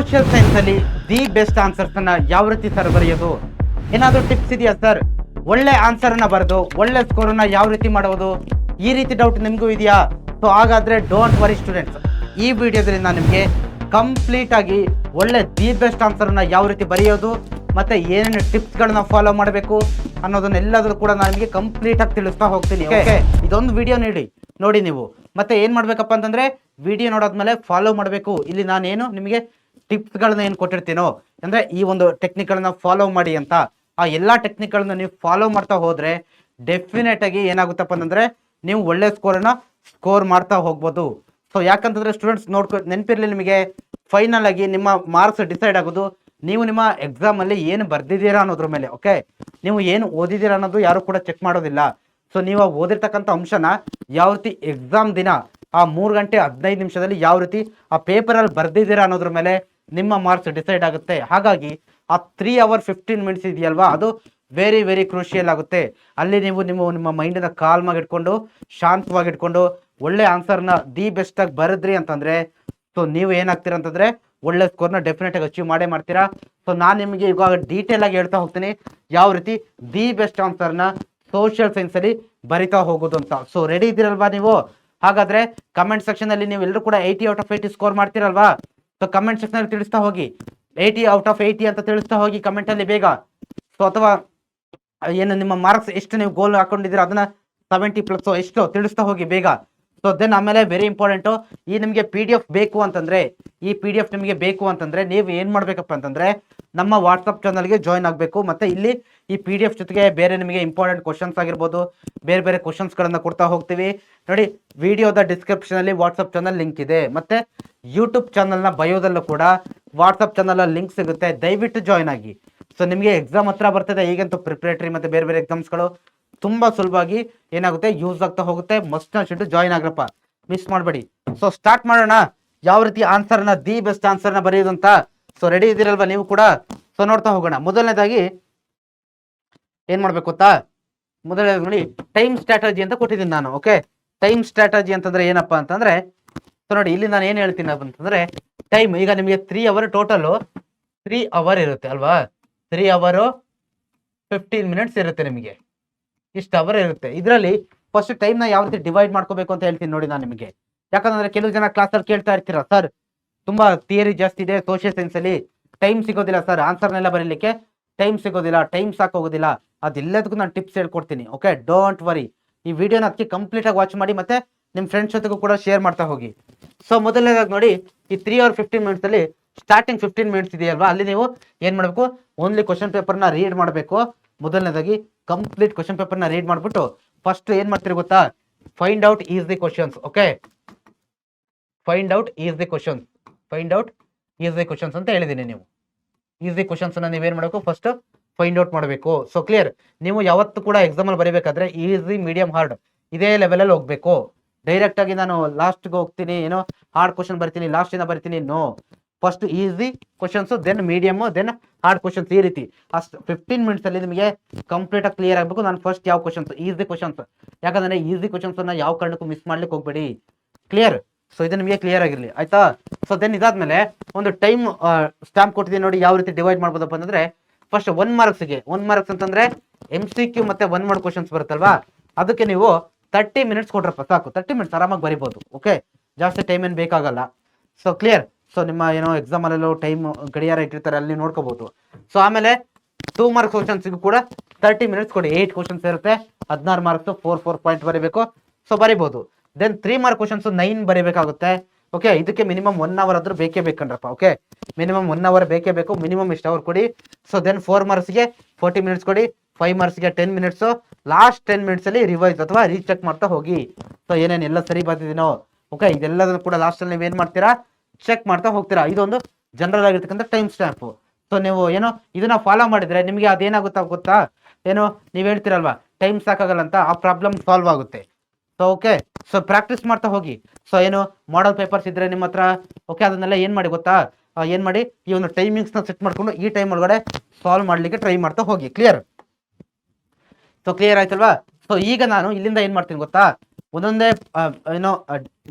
Social science ಅಲ್ಲಿ the best answers ಅನ್ನ ಯಾವ ರೀತಿ ಸರ್ ಬರೆಯೋದು? ಏನಾದರೂ ಟಿಪ್ಸ್ ಇದೆಯಾ ಸರ್ ಒಳ್ಳೆ ಆನ್ಸರ್ ಅನ್ನ ಬರೆದು ಒಳ್ಳೆ ಸ್ಕೋರ್ ಅನ್ನ ಯಾವ ರೀತಿ ಮಾಡೋದು? ಈ ರೀತಿ ಡೌಟ್ ನಿಮಗೂ ಇದೆಯಾ? ಸೊ ಹಾಗಾದ್ರೆ ಡೋಂಟ್ ವರಿ ಸ್ಟೂಡೆಂಟ್ಸ್ ಈ ವಿಡಿಯೋದಲ್ಲಿ ನಾನು ನಿಮಗೆ ಕಂಪ್ಲೀಟ್ ಆಗಿ ಒಳ್ಳೆ ದಿ ಬೆಸ್ಟ್ ಆನ್ಸರ್ ಅನ್ನ ಯಾವ ರೀತಿ ಬರೆಯೋದು ಮತ್ತೆ ಏನೇನು ಟಿಪ್ಸ್ ಗಳನ್ನ ಫಾಲೋ ಮಾಡಬೇಕು ಅನ್ನೋದನ್ನ ಅನ್ನೋದನ್ನೆಲ್ಲದೂ ಕೂಡ ನಾನು ನಿಮಗೆ ಕಂಪ್ಲೀಟ್ ಆಗಿ ತಿಳಿಸ್ತಾ ಹೋಗ್ತೀನಿ ಓಕೆ ಇದೊಂದು ವಿಡಿಯೋ ನೀಡಿ ನೋಡಿ ನೀವು. ಮತ್ತೆ ಏನ್ ಮಾಡ್ಬೇಕಪ್ಪ ಅಂತಂದ್ರೆ ವಿಡಿಯೋ ನೋಡಾದ್ಮೇಲೆ ಫಾಲೋ ಮಾಡಬೇಕು. ಇಲ್ಲಿ ನಾನೇನು ನಿಮಗೆ ಟಿಪ್ಸ್ಗಳನ್ನ ಏನು ಕೊಟ್ಟಿರ್ತೀನೋ, ಅಂದ್ರೆ ಈ ಒಂದು ಟೆಕ್ನಿಕ್ಗಳನ್ನ ಫಾಲೋ ಮಾಡಿ ಅಂತ, ಆ ಎಲ್ಲಾ ಟೆಕ್ನಿಕ್ಗಳನ್ನ ನೀವು ಫಾಲೋ ಮಾಡ್ತಾ ಹೋದ್ರೆ ಡೆಫಿನೆಟ್ ಆಗಿ ಏನಾಗುತ್ತಪ್ಪ ಅಂತಂದರೆ ನೀವು ಒಳ್ಳೆ ಸ್ಕೋರನ್ನ ಸ್ಕೋರ್ ಮಾಡ್ತಾ ಹೋಗ್ಬೋದು. ಸೊ ಯಾಕಂತಂದ್ರೆ ಸ್ಟೂಡೆಂಟ್ಸ್ ನೋಡ್ಕೊ, ನೆನಪಿರಲಿ ನಿಮಗೆ ಫೈನಲ್ ಆಗಿ ನಿಮ್ಮ ಮಾರ್ಕ್ಸ್ ಡಿಸೈಡ್ ಆಗೋದು, ನೀವು ನಿಮ್ಮ ಎಕ್ಸಾಮ್ ಅಲ್ಲಿ ಏನು ಬರ್ದಿದ್ದೀರಾ ಅನ್ನೋದ್ರ ಮೇಲೆ ಓಕೆ ನೀವು ಏನು ಓದಿದ್ದೀರಾ ಅನ್ನೋದು ಯಾರು ಕೂಡ ಚೆಕ್ ಮಾಡೋದಿಲ್ಲ. ಸೊ ನೀವು ಓದಿರ್ತಕ್ಕಂಥ ಅಂಶನ ಯಾವ ರೀತಿ ಎಕ್ಸಾಮ್ ದಿನ, ಆ ಮೂರು ಗಂಟೆ ಹದಿನೈದು ನಿಮಿಷದಲ್ಲಿ ಯಾವ ರೀತಿ ಆ ಪೇಪರಲ್ಲಿ ಬರ್ದಿದ್ದೀರಾ ಅನ್ನೋದ್ರ ಮೇಲೆ ನಿಮ್ಮ ಮಾರ್ಕ್ಸ್ ಡಿಸೈಡ್ ಆಗುತ್ತೆ. ಹಾಗಾಗಿ ಆ ತ್ರೀ ಅವರ್ ಫಿಫ್ಟೀನ್ ಮಿನಿಟ್ಸ್ ಇದೆಯಲ್ವಾ? ಅದು ವೆರಿ ವೆರಿ ಕ್ರೂಷಿಯಲ್ ಆಗುತ್ತೆ. ಅಲ್ಲಿ ನೀವು ನಿಮ್ಮ ನಿಮ್ಮ ಮೈಂಡನ್ನ ಕಾಲ್ಮಾಗಿ ಇಟ್ಕೊಂಡು, ಶಾಂತವಾಗಿ ಇಟ್ಕೊಂಡು, ಒಳ್ಳೆ ಆನ್ಸರ್ನ ದಿ ಬೆಸ್ಟ್ ಆಗಿ ಬರೆದ್ರಿ ಅಂತಂದ್ರೆ ಸೊ ನೀವು ಏನಾಗ್ತೀರ ಅಂತಂದ್ರೆ, ಒಳ್ಳೆ ಸ್ಕೋರ್ನ ಡೆಫಿನೆಟಾಗಿ ಅಚೀವ್ ಮಾಡೇ ಮಾಡ್ತೀರಾ. ಸೊ ನಾನು ನಿಮಗೆ ಇವಾಗ ಡೀಟೇಲ್ ಆಗಿ ಹೇಳ್ತಾ ಹೋಗ್ತೀನಿ. ಯಾವ ರೀತಿ ದಿ ಬೆಸ್ಟ್ ಆನ್ಸರ್ನ ಸೋಷಿಯಲ್ ಸೈನ್ಸ್ ಅಲ್ಲಿ ಬರಿತಾ ಹೋಗೋದು ಅಂತ. ಸೊ ರೆಡಿ ಇದ್ದೀರಲ್ವಾ ನೀವು? ಹಾಗಾದ್ರೆ ಕಮೆಂಟ್ ಸೆಕ್ಷನ್ ಅಲ್ಲಿ ನೀವು ಎಲ್ಲರೂ ಕೂಡ eighty out of eighty score ಮಾಡ್ತೀರಲ್ವಾ? So comment section ಅಲ್ಲಿ ತಿಳಿಸ್ತಾ ಹೋಗಿ. ಏಯ್ಟಿ ಔಟ್ ಆಫ್ ಏಯ್ಟಿ ಅಂತ ತಿಳಿಸ್ತಾ ಹೋಗಿ ಕಮೆಂಟ್ ಅಲ್ಲಿ ಬೇಗ. ಸೊ ಅಥವಾ, ಏನು ನಿಮ್ಮ ಮಾರ್ಕ್ಸ್ ಎಷ್ಟು ನೀವು ಗೋಲ್ ಹಾಕೊಂಡಿದ್ದೀರಾ, ಅದನ್ನ ಸೆವೆಂಟಿ ಪ್ಲಸ್ ಎಷ್ಟು ತಿಳಿಸ್ತಾ ಹೋಗಿ ಬೇಗ. ಸೊ ದೆನ್ ಆಮೇಲೆ ವೆರಿ ಇಂಪಾರ್ಟೆಂಟು ಈ ನಿಮಗೆ ಪಿ ಡಿ ಎಫ್ ಬೇಕು ಅಂತಂದ್ರೆ, ಈ ಪಿ ಡಿ ಎಫ್ ನಿಮಗೆ ಬೇಕು ಅಂತಂದ್ರೆ, ನೀವು ಏನು ಮಾಡಬೇಕಪ್ಪ ಅಂತಂದ್ರೆ, ನಮ್ಮ ವಾಟ್ಸಪ್ ಚಾನಲ್ಗೆ ಜಾಯ್ನ್ ಆಗಬೇಕು. ಮತ್ತೆ ಇಲ್ಲಿ ಈ ಪಿ ಡಿ ಎಫ್ ಜೊತೆಗೆ ಬೇರೆ ನಿಮಗೆ ಇಂಪಾರ್ಟೆಂಟ್ ಕ್ವಶನ್ಸ್ ಆಗಿರ್ಬೋದು, ಬೇರೆ ಬೇರೆ ಕ್ವಶನ್ಸ್ಗಳನ್ನು ಕೊಡ್ತಾ ಹೋಗ್ತೀವಿ. ನೋಡಿ ವಿಡಿಯೋದ ಡಿಸ್ಕ್ರಿಪ್ಷನಲ್ಲಿ ವಾಟ್ಸಪ್ ಚಾನಲ್ ಲಿಂಕ್ ಇದೆ. ಮತ್ತೆ ಯೂಟ್ಯೂಬ್ ಚಾನಲ್ನ ಬಯೋದಲ್ಲೂ ಕೂಡ ವಾಟ್ಸಪ್ ಚಾನಲ್ ಲಿಂಕ್ ಸಿಗುತ್ತೆ. ದಯವಿಟ್ಟು ಜಾಯ್ನ್ ಆಗಿ. ಸೊ ನಿಮಗೆ ಎಕ್ಸಾಮ್ ಹತ್ರ ಬರ್ತದೆ, ಈಗಂತೂ ಪ್ರಿಪ್ರೇಟರಿ ಮತ್ತೆ ಬೇರೆ ಬೇರೆ ಎಕ್ಸಾಮ್ಸ್ಗಳು ತುಂಬಾ ಸುಲಭವಾಗಿ ಏನಾಗುತ್ತೆ ಯೂಸ್ ಆಗ್ತಾ ಹೋಗುತ್ತೆ. ಮಸ್ಟ್ ಅನ್ಸಿಟ್ಟು ಜಾಯ್ನ್ ಆಗ್ರಪ್ಪ ಮಿಸ್ ಮಾಡಬೇಡಿ. ಸೊ ಸ್ಟಾರ್ಟ್ ಮಾಡೋಣ. ಯಾವ ರೀತಿ ಆನ್ಸರ್ನ ದಿ ಬೆಸ್ಟ್ ಆನ್ಸರ್ನ ಬರೆಯೋದು ಅಂತ. ಸೊ ರೆಡಿ ಇದ್ದೀರಲ್ವಾ ನೀವು ಕೂಡ? ಸೊ ನೋಡ್ತಾ ಹೋಗೋಣ. ಮೊದಲನೇದಾಗಿ ಏನು ಮಾಡ್ಬೇಕು ಗೊತ್ತಾ? ಮೊದಲನೇದಾಗಿ ನೋಡಿ ಟೈಮ್ ಸ್ಟ್ರಾಟಜಿ ಅಂತ ಕೊಟ್ಟಿದ್ದೀನಿ ನಾನು ಓಕೆ ಟೈಮ್ ಸ್ಟ್ರಾಟಜಿ ಅಂತಂದ್ರೆ ಏನಪ್ಪಾ ಅಂತಂದ್ರೆ ಸೊ ನೋಡಿ, ಇಲ್ಲಿ ನಾನು ಏನ್ ಹೇಳ್ತೀನಿ ಅಂತಂದ್ರೆ ಟೈಮ್ ಈಗ ನಿಮಗೆ three hour total three hour ಇರುತ್ತೆ ಅಲ್ವಾ? ತ್ರೀ ಅವರು ಫಿಫ್ಟೀನ್ ಮಿನಿಟ್ಸ್ ಇರುತ್ತೆ ನಿಮಗೆ. ಇಷ್ಟು ಅವರ್ ಇರುತ್ತೆ. ಇದರಲ್ಲಿ ಫಸ್ಟ್ ಟೈಮ್ನ ಯಾವ ರೀತಿ ಡಿವೈಡ್ ಮಾಡ್ಕೋಬೇಕು ಅಂತ ಹೇಳ್ತೀನಿ ನೋಡಿ ನಾನು ನಿಮಗೆ. ಯಾಕಂದ್ರೆ ಕೆಲವು ಜನ ಕ್ಲಾಸಲ್ಲಿ ಕೇಳ್ತಾ ಇರ್ತೀರಾ, ಸರ್, ತುಂಬಾ ಥಿಯರಿ ಜಾಸ್ತಿ ಇದೆ ಸೋಷಿಯಲ್ ಸೈನ್ಸ್ ಅಲ್ಲಿ ಟೈಮ್ ಸಿಗೋದಿಲ್ಲ, ಸರ್ ಆನ್ಸರ್ನೆಲ್ಲ ಬರೀಲಿಕ್ಕೆ ಟೈಮ್ ಸಿಗೋದಿಲ್ಲ ಟೈಮ್ ಸಾಕೋಗೋದಿಲ್ಲ ಅದೆಲ್ಲದಕ್ಕೂ ನಾನು ಟಿಪ್ಸ್ ಹೇಳ್ಕೊಡ್ತೀನಿ ಓಕೆ ಡೋಂಟ್ ವರಿ ಈ ವಿಡಿಯೋನ ಅದಕ್ಕೆ ಕಂಪ್ಲೀಟ್ ಆಗಿ ವಾಚ್ ಮಾಡಿ ಮತ್ತೆ ನಿಮ್ಮ ಫ್ರೆಂಡ್ಸ್ ಜೊತೆಗೂ ಕೂಡ ಶೇರ್ ಮಾಡ್ತಾ ಹೋಗಿ. ಸೊ ಮೊದಲನೇದಾಗಿ ನೋಡಿ, ಈ ತ್ರೀ ಅವರ್ ಫಿಫ್ಟೀನ್ ಮಿನಿಟ್ಸಲ್ಲಿ ಸ್ಟಾರ್ಟಿಂಗ್ ಫಿಫ್ಟೀನ್ ಮಿನಿಟ್ಸ್ ಇದೆಯಲ್ವಾ? ಅಲ್ಲಿ ನೀವು ಏನು ಮಾಡಬೇಕು? ಓನ್ಲಿ ಕ್ವಶನ್ ಪೇಪರ್ನ ರೀಡ್ ಮಾಡಬೇಕು. ಮೊದಲನೇದಾಗಿ ಕಂಪ್ಲೀಟ್ ಕ್ವಶನ್ ಪೇಪರ್ನ ರೀಡ್ ಮಾಡ್ಬಿಟ್ಟು ಫಸ್ಟ್ ಏನ್ ಮಾಡ್ತೀರಿ ಗೊತ್ತಾ? Find out is the questions okay find out is the questions find out is the questions ಅಂತ ಹೇಳಿದ್ದೀನಿ ನೀವು. ಈಸ್ ಕ್ವಶನ್ಸ್ ಅನ್ನ ನೀವೇನ್ ಮಾಡಬೇಕು? ಫಸ್ಟ್ ಫೈಂಡ್ ಔಟ್ ಮಾಡಬೇಕು. ಸೊ ಕ್ಲಿಯರ್ ನೀವು ಯಾವತ್ತು ಕೂಡ ಎಕ್ಸಾಮ್ ಅಲ್ಲಿ ಬರೀಬೇಕಾದ್ರೆ ಈಸಿ ಮೀಡಿಯಂ ಹಾರ್ಡ್ ಇದೇ ಲೆವೆಲಲ್ಲಿ ಹೋಗ್ಬೇಕು. ಡೈರೆಕ್ಟ್ ಆಗಿ ನಾನು ಲಾಸ್ಟ್ಗೆ ಹೋಗ್ತೀನಿ, ಏನೋ ಹಾರ್ಡ್ ಕ್ವಶನ್ ಬರ್ತೀನಿ ಲಾಸ್ಟ್ ಇಂದ ಬರ್ತೀನಿ no first easy questions then medium then hard questions ಈ ರೀತಿ. ಅಷ್ಟು ಫಿಫ್ಟೀನ್ ಮಿನಿಟ್ಸ್ ಅಲ್ಲಿ ನಿಮಗೆ ಕಂಪ್ಲೀಟ್ ಆಗಿ ಕ್ಲಿಯರ್ ಆಗಬೇಕು. ನಾನು ಫಸ್ಟ್ ಯಾವ ಕ್ವಶನ್ಸ್ ಈಸಿ ಕ್ವಶನ್ಸ್ ಯಾಕಂದ್ರೆ ಈಸಿ ಕ್ವಶನ್ಸ್ ಅನ್ನ ಯಾವ ಕಾರಣಕ್ಕೂ ಮಿಸ್ ಮಾಡ್ಲಿಕ್ಕೆ ಹೋಗ್ಬೇಡಿ. ಕ್ಲಿಯರ್ ಸೊ ಇದು ನಿಮಗೆ ಕ್ಲಿಯರ್ ಆಗಿರಲಿ. ಆಯ್ತಾ? ಸೊ ದೆನ್ ಇದಾದ್ಮೇಲೆ ಒಂದು ಟೈಮ್ ಸ್ಟ್ಯಾಂಪ್ ಕೊಟ್ಟಿದ್ದೀನಿ ನೋಡಿ ಯಾವ ರೀತಿ ಡಿವೈಡ್ ಮಾಡ್ಬೋದಪ್ಪ ಅಂತಂದ್ರೆ ಫಸ್ಟ್ ಒನ್ ಮಾರ್ಕ್ಸ್ಗೆ ಒನ್ ಮಾರ್ಕ್ಸ್ ಅಂತಂದ್ರೆ ಎಂ ಸಿ ಕ್ಯೂ ಮತ್ತೆ ಒನ್ ಮಾರ್ಕ್ ಕ್ವಶನ್ಸ್ ಬರುತ್ತಲ್ವಾ? ಅದಕ್ಕೆ ನೀವು ತರ್ಟಿ ಮಿನಿಟ್ಸ್ ಕೊಟ್ರಪ್ಪ ಸಾಕು. ತರ್ಟಿ ಮಿನಿಟ್ಸ್ ಆರಾಮಾಗಿ ಬರಿಬೋದು. ಓಕೆ ಜಾಸ್ತಿ ಟೈಮ್ ಏನು ಬೇಕಾಗಲ್ಲ. ಸೊ ಕ್ಲಿಯರ್ ಸೊ ನಿಮ್ಮ ಏನೋ ಎಕ್ಸಾಮಲ್ಲೆಲ್ಲೋ ಟೈಮ್ ಗಡಿಯಾರ ಇಟ್ಟಿರ್ತಾರೆ, ಅಲ್ಲಿ ನೋಡ್ಕೋಬಹುದು ಸೊ ಆಮೇಲೆ ಟೂ ಮಾರ್ಕ್ಸ್ ಕ್ವಶನ್ಸ್ಗೂ ಕೂಡ ತರ್ಟಿ ಮಿನಿಟ್ಸ್ ಕೊಡಿ. ಏಯ್ಟ್ ಕ್ವಶನ್ಸ್ ಇರುತ್ತೆ. ಹದಿನಾರು ಮಾರ್ಕ್ಸ್ ಫೋರ್ ಫೋರ್ ಪಾಯಿಂಟ್ ಬರೀಬೇಕು. ಸೊ ಬರಿಬೋದು. Then three mark questions nine ಬರೀಬೇಕಾಗುತ್ತೆ. Okay ಇದಕ್ಕೆ ಮಿನಿಮಮ್ ಒನ್ ಅವರ್ ಆದ್ರೂ ಬೇಕೇ ಬೇಕಂದ್ರಪ್ಪ. ಓಕೆ ಮಿನಿಮಮ್ ಒನ್ ಅವರ್ ಬೇಕೇ ಬೇಕು. ಮಿನಿಮಮ್ ಇಷ್ಟು ಅವರ್ ಕೊಡಿ. ಸೊ ದೆನ್ ಫೋರ್ ಮಾರ್ಕ್ಸ್ಗೆ ಫೋರ್ಟಿ ಮಿನಿಟ್ಸ್ ಕೊಡಿ. ಫೈವ್ ಮಾರ್ಕ್ಸ್ಗೆ ಟೆನ್ ಮಿನಿಟ್ಸು ಲಾಸ್ಟ್ ಟೆನ್ ಮಿನಿಟ್ಸಲ್ಲಿ ರಿವೈಸ್ ಅಥವಾ ರೀಚೆಕ್ ಮಾಡ್ತಾ ಹೋಗಿ. ಸೊ ಏನೇನು ಎಲ್ಲ ಸರಿ ಬರ್ತಿದ್ದೀನೋ ಓಕೆ ಇದೆಲ್ಲದನ್ನು ಕೂಡ ಲಾಸ್ಟಲ್ಲಿ ನೀವು ಏನು ಮಾಡ್ತೀರಾ? ಚೆಕ್ ಮಾಡ್ತಾ ಹೋಗ್ತೀರಾ? ಇದೊಂದು ಜನರಲ್ ಆಗಿರ್ತಕ್ಕಂಥ ಟೈಮ್ ಸ್ಟ್ಯಾಂಪು ಸೊ ನೀವು ಏನೋ, ಇದನ್ನ ಫಾಲೋ ಮಾಡಿದ್ರೆ ನಿಮಗೆ ಅದೇನಾಗುತ್ತಾ ಗೊತ್ತಾ? ಏನೋ, ನೀವು ಹೇಳ್ತೀರಲ್ವಾ ಟೈಮ್ ಸಾಕಾಗಲ್ಲ ಅಂತ ಆ ಪ್ರಾಬ್ಲಮ್ ಸಾಲ್ವ್ ಆಗುತ್ತೆ. ಸೊ ಓಕೆ ಸೊ ಪ್ರಾಕ್ಟೀಸ್ ಮಾಡ್ತಾ ಹೋಗಿ. ಸೊ ಏನು ಮಾಡಲ್ ಪೇಪರ್ಸ್ ಇದ್ರೆ ನಿಮ್ಮ ಹತ್ರ ಓಕೆ ಅದನ್ನೆಲ್ಲ ಏನು ಮಾಡಿ ಗೊತ್ತಾ? ಏನ್ ಮಾಡಿ, ಈ ಒಂದು ಟೈಮಿಂಗ್ಸ್ನ ಸೆಟ್ ಮಾಡ್ಕೊಂಡು ಈ ಟೈಮ್ ಒಳಗಡೆ ಸಾಲ್ವ್ ಮಾಡ್ಲಿಕ್ಕೆ ಟ್ರೈ ಮಾಡ್ತಾ ಹೋಗಿ. ಕ್ಲಿಯರ್ ಸೊ ಕ್ಲಿಯರ್ ಆಯ್ತಲ್ವಾ? ಸೊ ಈಗ ನಾನು ಇಲ್ಲಿಂದ ಏನ್ ಮಾಡ್ತೀನಿ ಗೊತ್ತಾ? ಒಂದೊಂದೇ ಏನೋ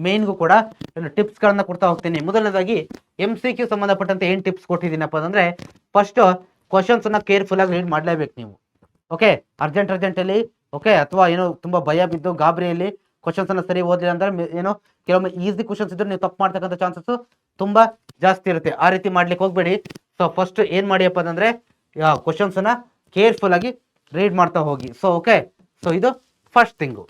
ಮೇನ್ಗೂ ಕೂಡ ಏನು ಟಿಪ್ಸ್ಗಳನ್ನ ಕೊಡ್ತಾ ಹೋಗ್ತೀನಿ. ಮೊದಲನೇದಾಗಿ ಎಂ ಸಿ ಕ್ಯೂ ಸಂಬಂಧಪಟ್ಟಂತೆ ಏನು ಟಿಪ್ಸ್ ಕೊಟ್ಟಿದ್ದೀನಪ್ಪ ಅಂದ್ರೆ ಫಸ್ಟ್ ಕ್ವಶನ್ಸನ್ನ ಕೇರ್ಫುಲ್ ಆಗಿ ರೀಡ್ ಮಾಡ್ಲೇಬೇಕು ನೀವು. ಓಕೆ ಅರ್ಜೆಂಟ್ ಅರ್ಜೆಂಟ್ ಅಲ್ಲಿ ಓಕೆ ಅಥವಾ ಏನೋ ತುಂಬಾ ಭಯ ಬಿದ್ದು ಗಾಬರಿಯಲ್ಲಿ ಕ್ವಶನ್ಸ್ ಅನ್ನ ಸರಿ ಓದಿಲ್ಲ ಅಂದ್ರೆ ಏನೋ, ಕೆಲವೊಮ್ಮೆ ಈಸಿ ಕ್ವಶನ್ಸ್ ಇದ್ರೆ ನೀವು ತಪ್ಪು ಮಾಡ್ತಕ್ಕಂಥ ಚಾನ್ಸಸ್ ತುಂಬಾ ಜಾಸ್ತಿ ಇರುತ್ತೆ. ಆ ರೀತಿ ಮಾಡ್ಲಿಕ್ಕೆ ಹೋಗ್ಬೇಡಿ. ಸೊ ಫಸ್ಟ್ ಏನ್ ಮಾಡಿಯಪ್ಪ ಅಂದ್ರೆ ಕ್ವಶನ್ಸ್ ಅನ್ನ ಕೇರ್ಫುಲ್ ಆಗಿ ರೀಡ್ ಮಾಡ್ತಾ ಹೋಗಿ. ಸೊ ಓಕೆ ಸೊ ಇದು ಫಸ್ಟ್ ಥಿಂಗು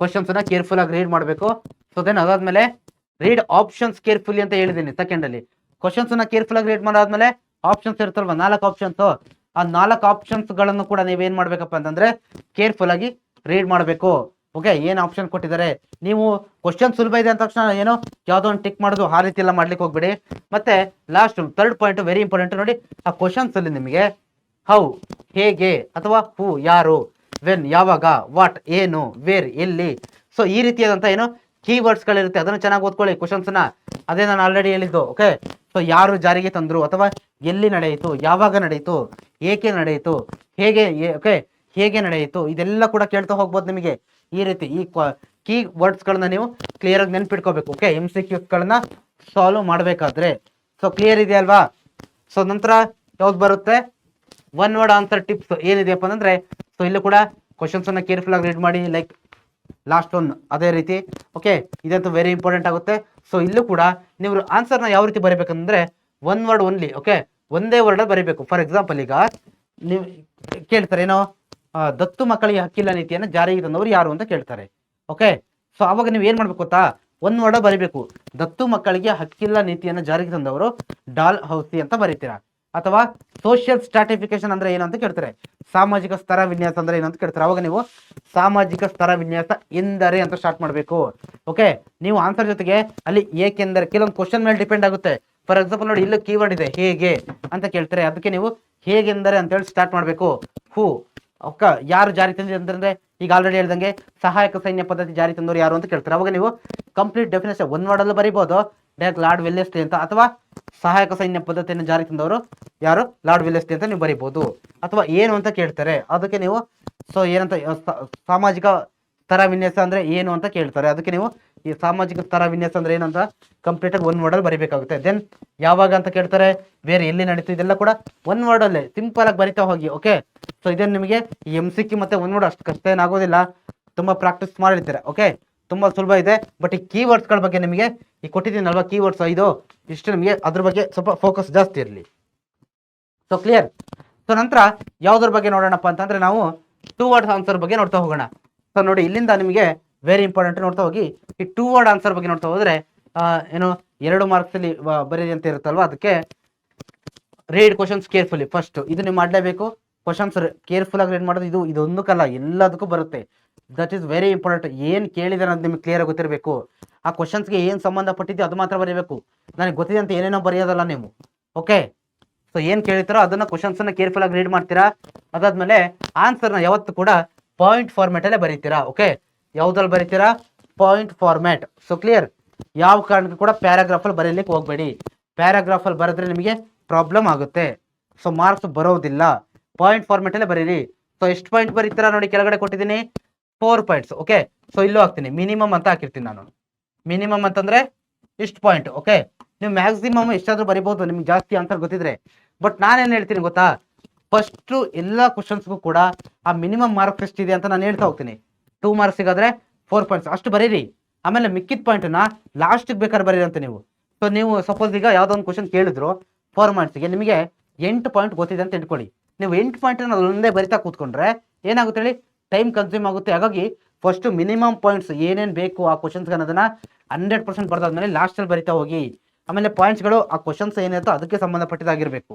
ಕ್ವಶನ್ಸ್ ಅನ್ನ ಕೇರ್ಫುಲ್ ಆಗಿ ರೀಡ್ ಮಾಡಬೇಕು. ಸೊ ದೆನ್ ಅದಾದ್ಮೇಲೆ ರೀಡ್ ಆಪ್ಷನ್ಸ್ ಕೇರ್ಫುಲಿ ಅಂತ ಹೇಳಿದ್ದೀನಿ ಸೆಕೆಂಡ್ ಅಲ್ಲಿ. ಕ್ವಶನ್ಸ್ ಅನ್ನ ಕೇರ್ಫುಲ್ ಆಗಿ ರೀಡ್ ಮಾಡಾದ್ಮೇಲೆ ಆಪ್ಷನ್ಸ್ ಇರುತ್ತಲ್ವಾ? ನಾಲ್ಕು ಆಪ್ಷನ್ಸ್ ಆ ನಾಲ್ಕು ಆಪ್ಷನ್ಸ್ಗಳನ್ನು ಕೂಡ ನೀವೇನ್ ಮಾಡ್ಬೇಕಪ್ಪ ಅಂತಂದ್ರೆ ಕೇರ್ಫುಲ್ ಆಗಿ ರೀಡ್ ಮಾಡಬೇಕು. ಓಕೆ ಏನ್ ಆಪ್ಷನ್ ಕೊಟ್ಟಿದ್ದಾರೆ? ನೀವು ಕ್ವಶನ್ ಸುಲಭ ಇದೆ ಅಂದ ತಕ್ಷಣ ಏನೋ? ಯಾವ್ದೋ ಒಂದು ಟಿಕ್ ಮಾಡೋದು, ಆ ರೀತಿ ಎಲ್ಲ ಮಾಡ್ಲಿಕ್ಕೆ ಹೋಗ್ಬೇಡಿ. ಮತ್ತೆ last third point very important ನೋಡಿ, ಆ ಕ್ವಶನ್ಸ್ ಅಲ್ಲಿ ನಿಮಗೆ ಹೌ, ಹೇಗೆ ಅಥವಾ ಹೂ ಯಾರು ವೆನ್ ಯಾವಾಗ ವಾಟ್ ಏನು ವೇರ್ ಎಲ್ಲಿ. ಸೊ ಈ ರೀತಿಯಾದಂಥ ಏನು ಕೀವರ್ಡ್ಸ್ಗಳಿರುತ್ತೆ ಅದನ್ನು ಚೆನ್ನಾಗಿ ಓದ್ಕೊಳ್ಳಿ ಕ್ವಶನ್ಸ್ನ ಅದೇ ನಾನು ಆಲ್ರೆಡಿ ಹೇಳಿದ್ದು ಓಕೆ ಸೊ ಯಾರು ಜಾರಿಗೆ ತಂದರು ಅಥವಾ ಎಲ್ಲಿ ನಡೆಯಿತು, ಯಾವಾಗ ನಡೆಯಿತು, ಏಕೆ ನಡೆಯಿತು, ಹೇಗೆ ಓಕೆ ಹೇಗೆ ನಡೆಯಿತು, ಇದೆಲ್ಲ ಕೂಡ ಕೇಳ್ತಾ ಹೋಗ್ಬೋದು ನಿಮಗೆ. ಈ ರೀತಿ ಈ ಕೀ ವರ್ಡ್ಸ್ಗಳನ್ನ ನೀವು ಕ್ಲಿಯರ್ ಆಗಿ ನೆನ್ಪಿಟ್ಕೋಬೇಕು ಓಕೆ ಎಂ ಸಿ ಸಾಲ್ವ್ ಮಾಡಬೇಕಾದ್ರೆ. ಸೊ ಕ್ಲಿಯರ್ ಇದೆ ಅಲ್ವಾ ಸೊ ನಂತರ ಯಾವ್ದು ಬರುತ್ತೆ? ಒನ್ ವರ್ಡ್ ಆನ್ಸರ್ ಟಿಪ್ಸ್ ಏನಿದೆಯಪ್ಪ ಅಂದ್ರೆ ಸೊ ಇಲ್ಲೂ ಕೂಡ ಕ್ವಶನ್ಸ್ ಅನ್ನ ಕೇರ್ಫುಲ್ ಆಗಿ ರೀಡ್ ಮಾಡಿ ಲೈಕ್ ಲಾಸ್ಟ್ ಒನ್ ಅದೇ ರೀತಿ ಓಕೆ ಇದಂತೂ ವೆರಿ ಇಂಪಾರ್ಟೆಂಟ್ ಆಗುತ್ತೆ. ಸೊ ಇಲ್ಲೂ ಕೂಡ ನೀವು ಆನ್ಸರ್ನ ಯಾವ ರೀತಿ ಬರೀಬೇಕಂದ್ರೆ ಒನ್ ವರ್ಡ್ ಓನ್ಲಿ ಓಕೆ ಒಂದೇ ವರ್ಡ್ ಬರೀಬೇಕು. ಫಾರ್ ಎಕ್ಸಾಂಪಲ್ ಈಗ, ನೀವು ಕೇಳ್ತಾರೆ ಏನೋ ದತ್ತು ಮಕ್ಕಳಿಗೆ ಹಕ್ಕಿಲ್ಲ ನೀತಿಯನ್ನು ಜಾರಿಗೆ ತಂದವರು ಯಾರು ಅಂತ ಕೇಳ್ತಾರೆ ಓಕೆ ಸೊ ಅವಾಗ ನೀವು ಏನು ಮಾಡ್ಬೇಕು ಗೊತ್ತಾ? ಒನ್ ವರ್ಡ ಬರೀಬೇಕು. ದತ್ತು ಮಕ್ಕಳಿಗೆ ಹಕ್ಕಿಲ್ಲ ನೀತಿಯನ್ನು ಜಾರಿಗೆ ತಂದವರು ಡಾಲ್ ಹೌಸಿ ಅಂತ ಬರೀತೀರಾ. ಅಥವಾ ಸೋಷಿಯಲ್ ಸ್ಟ್ರಾಟಿಫಿಕೇಶನ್ ಅಂದ್ರೆ ಏನು ಅಂತ ಕೇಳ್ತಾರೆ. ಸಾಮಾಜಿಕ ಸ್ತರ ವಿನ್ಯಾಸ ಅಂದ್ರೆ ಏನು ಅಂತ ಕೇಳ್ತಾರೆ. ಅವಾಗ ನೀವು ಸಾಮಾಜಿಕ ಸ್ತರ ವಿನ್ಯಾಸ ಎಂದರೆ ಅಂತ ಸ್ಟಾರ್ಟ್ ಮಾಡಬೇಕು. ಓಕೆ ನೀವು ಆನ್ಸರ್ ಜೊತೆಗೆ ಅಲ್ಲಿ ಏಕೆಂದರೆ ಕೆಲವೊಂದು ಕ್ವಶನ್ ಮೇಲೆ ಡಿಪೆಂಡ್ ಆಗುತ್ತೆ. ಫಾರ್ ಎಕ್ಸಾಂಪಲ್ ನೋಡಿ, ಇಲ್ಲಿ ಕೀವರ್ಡ್ ಇದೆ, ಹೇಗೆ ಅಂತ ಕೇಳ್ತಾರೆ. ಅದಕ್ಕೆ ನೀವು ಹೇಗೆಂದರೆ ಅಂತ ಹೇಳಿ ಸ್ಟಾರ್ಟ್ ಮಾಡಬೇಕು. ಹೂ ಓಕೆ ಯಾರು ಜಾರಿ ತಂದಿದೆ ಅಂದ್ರೆ ಈಗ ಆಲ್ರೆಡಿ ಹೇಳ್ದಂಗೆ ಸಹಾಯಕ ಸೈನ್ಯ ಪದ್ಧತಿ ಜಾರಿ ತಂದವರು ಯಾರು ಅಂತ ಕೇಳ್ತಾರೆ. ಅವಾಗ ನೀವು ಕಂಪ್ಲೀಟ್ ಡೆಫಿನೇಷನ್ ಒಂದ್ ಮಾಡಲು ಬರಿಬೋದು. ಡೈರೆಕ್ಟ್ ಲಾರ್ಡ್ ವಿಲ್ಲೆಸ್ಟಿ ಅಂತ ಅಥವಾ ಸಹಾಯಕ ಸೈನ್ಯ ಪದ್ಧತಿಯನ್ನು ಜಾರಿ ತಂದವರು ಯಾರು? ಲಾರ್ಡ್ ವಿಲ್ಲೆಸ್ಟಿ ಅಂತ ನೀವು ಬರೀಬಹುದು. ಅಥವಾ ಏನು ಅಂತ ಕೇಳ್ತಾರೆ. ಅದಕ್ಕೆ ನೀವು ಸೊ ಏನಂತ ಸಾಮಾಜಿಕ ಸ್ತರ ವಿನ್ಯಾಸ ಅಂದ್ರೆ ಏನು ಅಂತ ಕೇಳ್ತಾರೆ. ಅದಕ್ಕೆ ನೀವು ಈ ಸಾಮಾಜಿಕ ಸ್ತರ ವಿನ್ಯಾಸ ಅಂದ್ರೆ ಏನಂತ ಕಂಪ್ಲೀಟ್ ಆಗಿ ಒನ್ ವರ್ಡಲ್ಲಿ ಬರಿಬೇಕಾಗುತ್ತೆ. ದೆನ್ ಯಾವಾಗ ಅಂತ ಕೇಳ್ತಾರೆ? ಬೇರೆ ಎಲ್ಲಿ ನಡೀತು? ಇದೆಲ್ಲ ಕೂಡ ಒನ್ ವರ್ಡ್ ಅಲ್ಲೇ. ಸಿಂಪಲ್ ಆಗಿ ಬರಿತಾ ಹೋಗಿ ಓಕೆ ಸೊ ಇದನ್ನು ನಿಮಗೆ ಎಂ ಸಿ ಕ್ಯೂ ಮತ್ತೆ ಒನ್ ವರ್ಡ್ ಅಷ್ಟು ಕಷ್ಟ ಏನಾಗೋದಿಲ್ಲ ತುಂಬಾ ಪ್ರಾಕ್ಟೀಸ್ ಮಾಡಿರ್ತೀರ ಓಕೆ ತುಂಬಾ ಸುಲಭ ಇದೆ. ಬಟ್ ಈ ಕೀವರ್ಡ್ಸ್ಗಳ ಬಗ್ಗೆ ನಿಮಗೆ ಈ ಕೊಟ್ಟಿದ್ದೀನಲ್ವಾ ಕೀವರ್ಡ್ಸ್ ಐದು. ಇಷ್ಟು ನಿಮಗೆ ಅದ್ರ ಬಗ್ಗೆ ಸ್ವಲ್ಪ ಫೋಕಸ್ ಜಾಸ್ತಿ ಇರಲಿ. ಸೊ ಕ್ಲಿಯರ್ ಸೊ ನಂತರ ಯಾವುದ್ರ ಬಗ್ಗೆ ನೋಡೋಣಪ್ಪ ಅಂತಂದ್ರೆ ನಾವು ಟೂ ವರ್ಡ್ ಆನ್ಸರ್ ಬಗ್ಗೆ ನೋಡ್ತಾ ಹೋಗೋಣ. ಸೊ ನೋಡಿ, ಇಲ್ಲಿಂದ ನಿಮಗೆ ವೆರಿ ಇಂಪಾರ್ಟೆಂಟ್ ನೋಡ್ತಾ ಹೋಗಿ ಈ ಟೂ ವರ್ಡ್ ಆನ್ಸರ್ ಬಗ್ಗೆ ನೋಡ್ತಾ ಹೋದ್ರೆ ಏನು, ಎರಡು ಮಾರ್ಕ್ಸ್ ಅಲ್ಲಿ ಬ- ಬರೀರಿ ಅಂತ ಇರುತ್ತಲ್ವ? ಅದಕ್ಕೆ ರೀಡ್ ಕ್ವಶನ್ಸ್ ಕೇರ್ಫುಲಿ ಫಸ್ಟ್ ಇದು ನೀವು ಮಾಡಲೇಬೇಕು. ಕ್ವಶನ್ಸ್ ಕೇರ್ಫುಲ್ ಆಗಿ ರೀಡ್ ಮಾಡೋದು ಇದು ಇದೊಂದಕ್ಕಲ್ಲ ಎಲ್ಲದಕ್ಕೂ ಬರುತ್ತೆ. ದಟ್ ಈಸ್ ವೆರಿ ಇಂಪಾರ್ಟೆಂಟ್ ಏನು ಕೇಳಿದಾರೆ ಅಂತ ನಿಮ್ಗೆ ಕ್ಲಿಯರ್ ಗೊತ್ತಿರಬೇಕು. ಆ ಕ್ವಶನ್ಸ್ಗೆ ಏನು ಸಂಬಂಧಪಟ್ಟಿದ್ದೆ ಅದು ಮಾತ್ರ ಬರೀಬೇಕು. ನನಗೆ ಗೊತ್ತಿದೆ ಅಂತ ಏನೇನೋ ಬರೆಯೋದಲ್ಲ ನೀವು. ಓಕೆ ಸೊ ಏನು ಕೇಳಿತಾರೋ ಅದನ್ನು ಕ್ವಶನ್ಸನ್ನು ಕೇರ್ಫುಲ್ ಆಗಿ ರೀಡ್ ಮಾಡ್ತೀರಾ? ಅದಾದಮೇಲೆ ಆನ್ಸರ್ನ ಯಾವತ್ತು ಕೂಡ ಪಾಯಿಂಟ್ ಫಾರ್ಮೆಟಲ್ಲೇ ಬರೀತೀರಾ? ಓಕೆ ಯಾವುದ್ರಲ್ಲಿ ಬರೀತೀರಾ? ಪಾಯಿಂಟ್ ಫಾರ್ಮ್ಯಾಟ್ ಸೊ ಕ್ಲಿಯರ್ ಯಾವ ಕಾರಣಕ್ಕೂ ಕೂಡ ಪ್ಯಾರಾಗ್ರಾಫಲ್ಲಿ ಬರೀಲಿಕ್ಕೆ ಹೋಗಬೇಡಿ. ಪ್ಯಾರಾಗ್ರಾಫಲ್ಲಿ ಬರೆದ್ರೆ ನಿಮಗೆ ಪ್ರಾಬ್ಲಮ್ ಆಗುತ್ತೆ. ಸೊ ಮಾರ್ಕ್ಸ್ ಬರೋದಿಲ್ಲ. ಪಾಯಿಂಟ್ ಫಾರ್ಮೆಟಲ್ಲೇ ಬರೀರಿ. ಸೊ ಎಷ್ಟು ಪಾಯಿಂಟ್ ಬರೀತೀರಾ ನೋಡಿ ಕೆಳಗಡೆ ಕೊಟ್ಟಿದ್ದೀನಿ. ಫೋರ್ ಪಾಯಿಂಟ್ಸ್ ಓಕೆ ಸೊ ಇಲ್ಲೂ ಹಾಕ್ತೀನಿ. ಮಿನಿಮಮ್ ಅಂತ ಹಾಕಿರ್ತೀನಿ ನಾನು. ಮಿನಿಮಮ್ ಅಂತಂದ್ರೆ ಇಷ್ಟು ಪಾಯಿಂಟ್ ಓಕೆ ನೀವು ಮ್ಯಾಕ್ಸಿಮಮ್ ಎಷ್ಟಾದ್ರೂ ಬರಿಬಹುದು ನಿಮ್ಗೆ ಜಾಸ್ತಿ ಆನ್ಸರ್ ಗೊತ್ತಿದ್ರೆ. ಬಟ್ ನಾನೇನು ಹೇಳ್ತೀನಿ ಗೊತ್ತಾ? ಫಸ್ಟು ಎಲ್ಲ ಕ್ವಶನ್ಸ್ಗೂ ಕೂಡ ಆ ಮಿನಿಮಮ್ ಮಾರ್ಕ್ಸ್ ಎಷ್ಟಿದೆ ಅಂತ ನಾನು ಹೇಳ್ತಾ ಹೋಗ್ತೀನಿ. ಟೂ ಮಾರ್ಕ್ಸ್ ಸಿಗಾದ್ರೆ ಫೋರ್ ಪಾಯಿಂಟ್ಸ್ ಅಷ್ಟು ಬರೀರಿ. ಆಮೇಲೆ ಮಿಕ್ಕಿದ ಪಾಯಿಂಟ್ನ ಲಾಸ್ಟಿಗೆ ಬೇಕಾದ್ರೆ ಬರೀರಿ ಅಂತ ನೀವು. ಸೊ ನೀವು ಸಪೋಸ್ ಈಗ ಯಾವುದೋ ಒಂದು ಕ್ವಶನ್ ಕೇಳಿದ್ರು ಫೋರ್ ಮಾರ್ಕ್ಸ್ಗೆ ನಿಮಗೆ ಎಂಟು ಪಾಯಿಂಟ್ ಗೊತ್ತಿದೆ ಅಂತ ಇಟ್ಕೊಳ್ಳಿ ನೀವು ಎಂಟು ಪಾಯಿಂಟನ್ನು ಅದೊಂದೇ ಬರಿತಾ ಕೂತ್ಕೊಂಡ್ರೆ ಏನಾಗುತ್ತೆ ಹೇಳಿ? ಟೈಮ್ ಕನ್ಸ್ಯೂಮ್ ಆಗುತ್ತೆ. ಹಾಗಾಗಿ ಫಸ್ಟ್ ಮಿನಿಮಮ್ ಪಾಯಿಂಟ್ಸ್ ಏನೇನು ಬೇಕು ಆ ಕ್ವಶನ್ಸ್ಗೆ ಅನ್ನೋದನ್ನ ಹಂಡ್ರೆಡ್ ಪರ್ಸೆಂಟ್ ಬರ್ದಾದ್ಮೇಲೆ ಲಾಸ್ಟಲ್ಲಿ ಬರಿತಾ ಹೋಗಿ. ಆಮೇಲೆ ಪಾಯಿಂಟ್ಸ್ಗಳು ಆ ಕ್ವಶನ್ಸ್ ಏನಿರುತ್ತೋ ಅದಕ್ಕೆ ಸಂಬಂಧಪಟ್ಟಿದ್ದಾಗಿರಬೇಕು.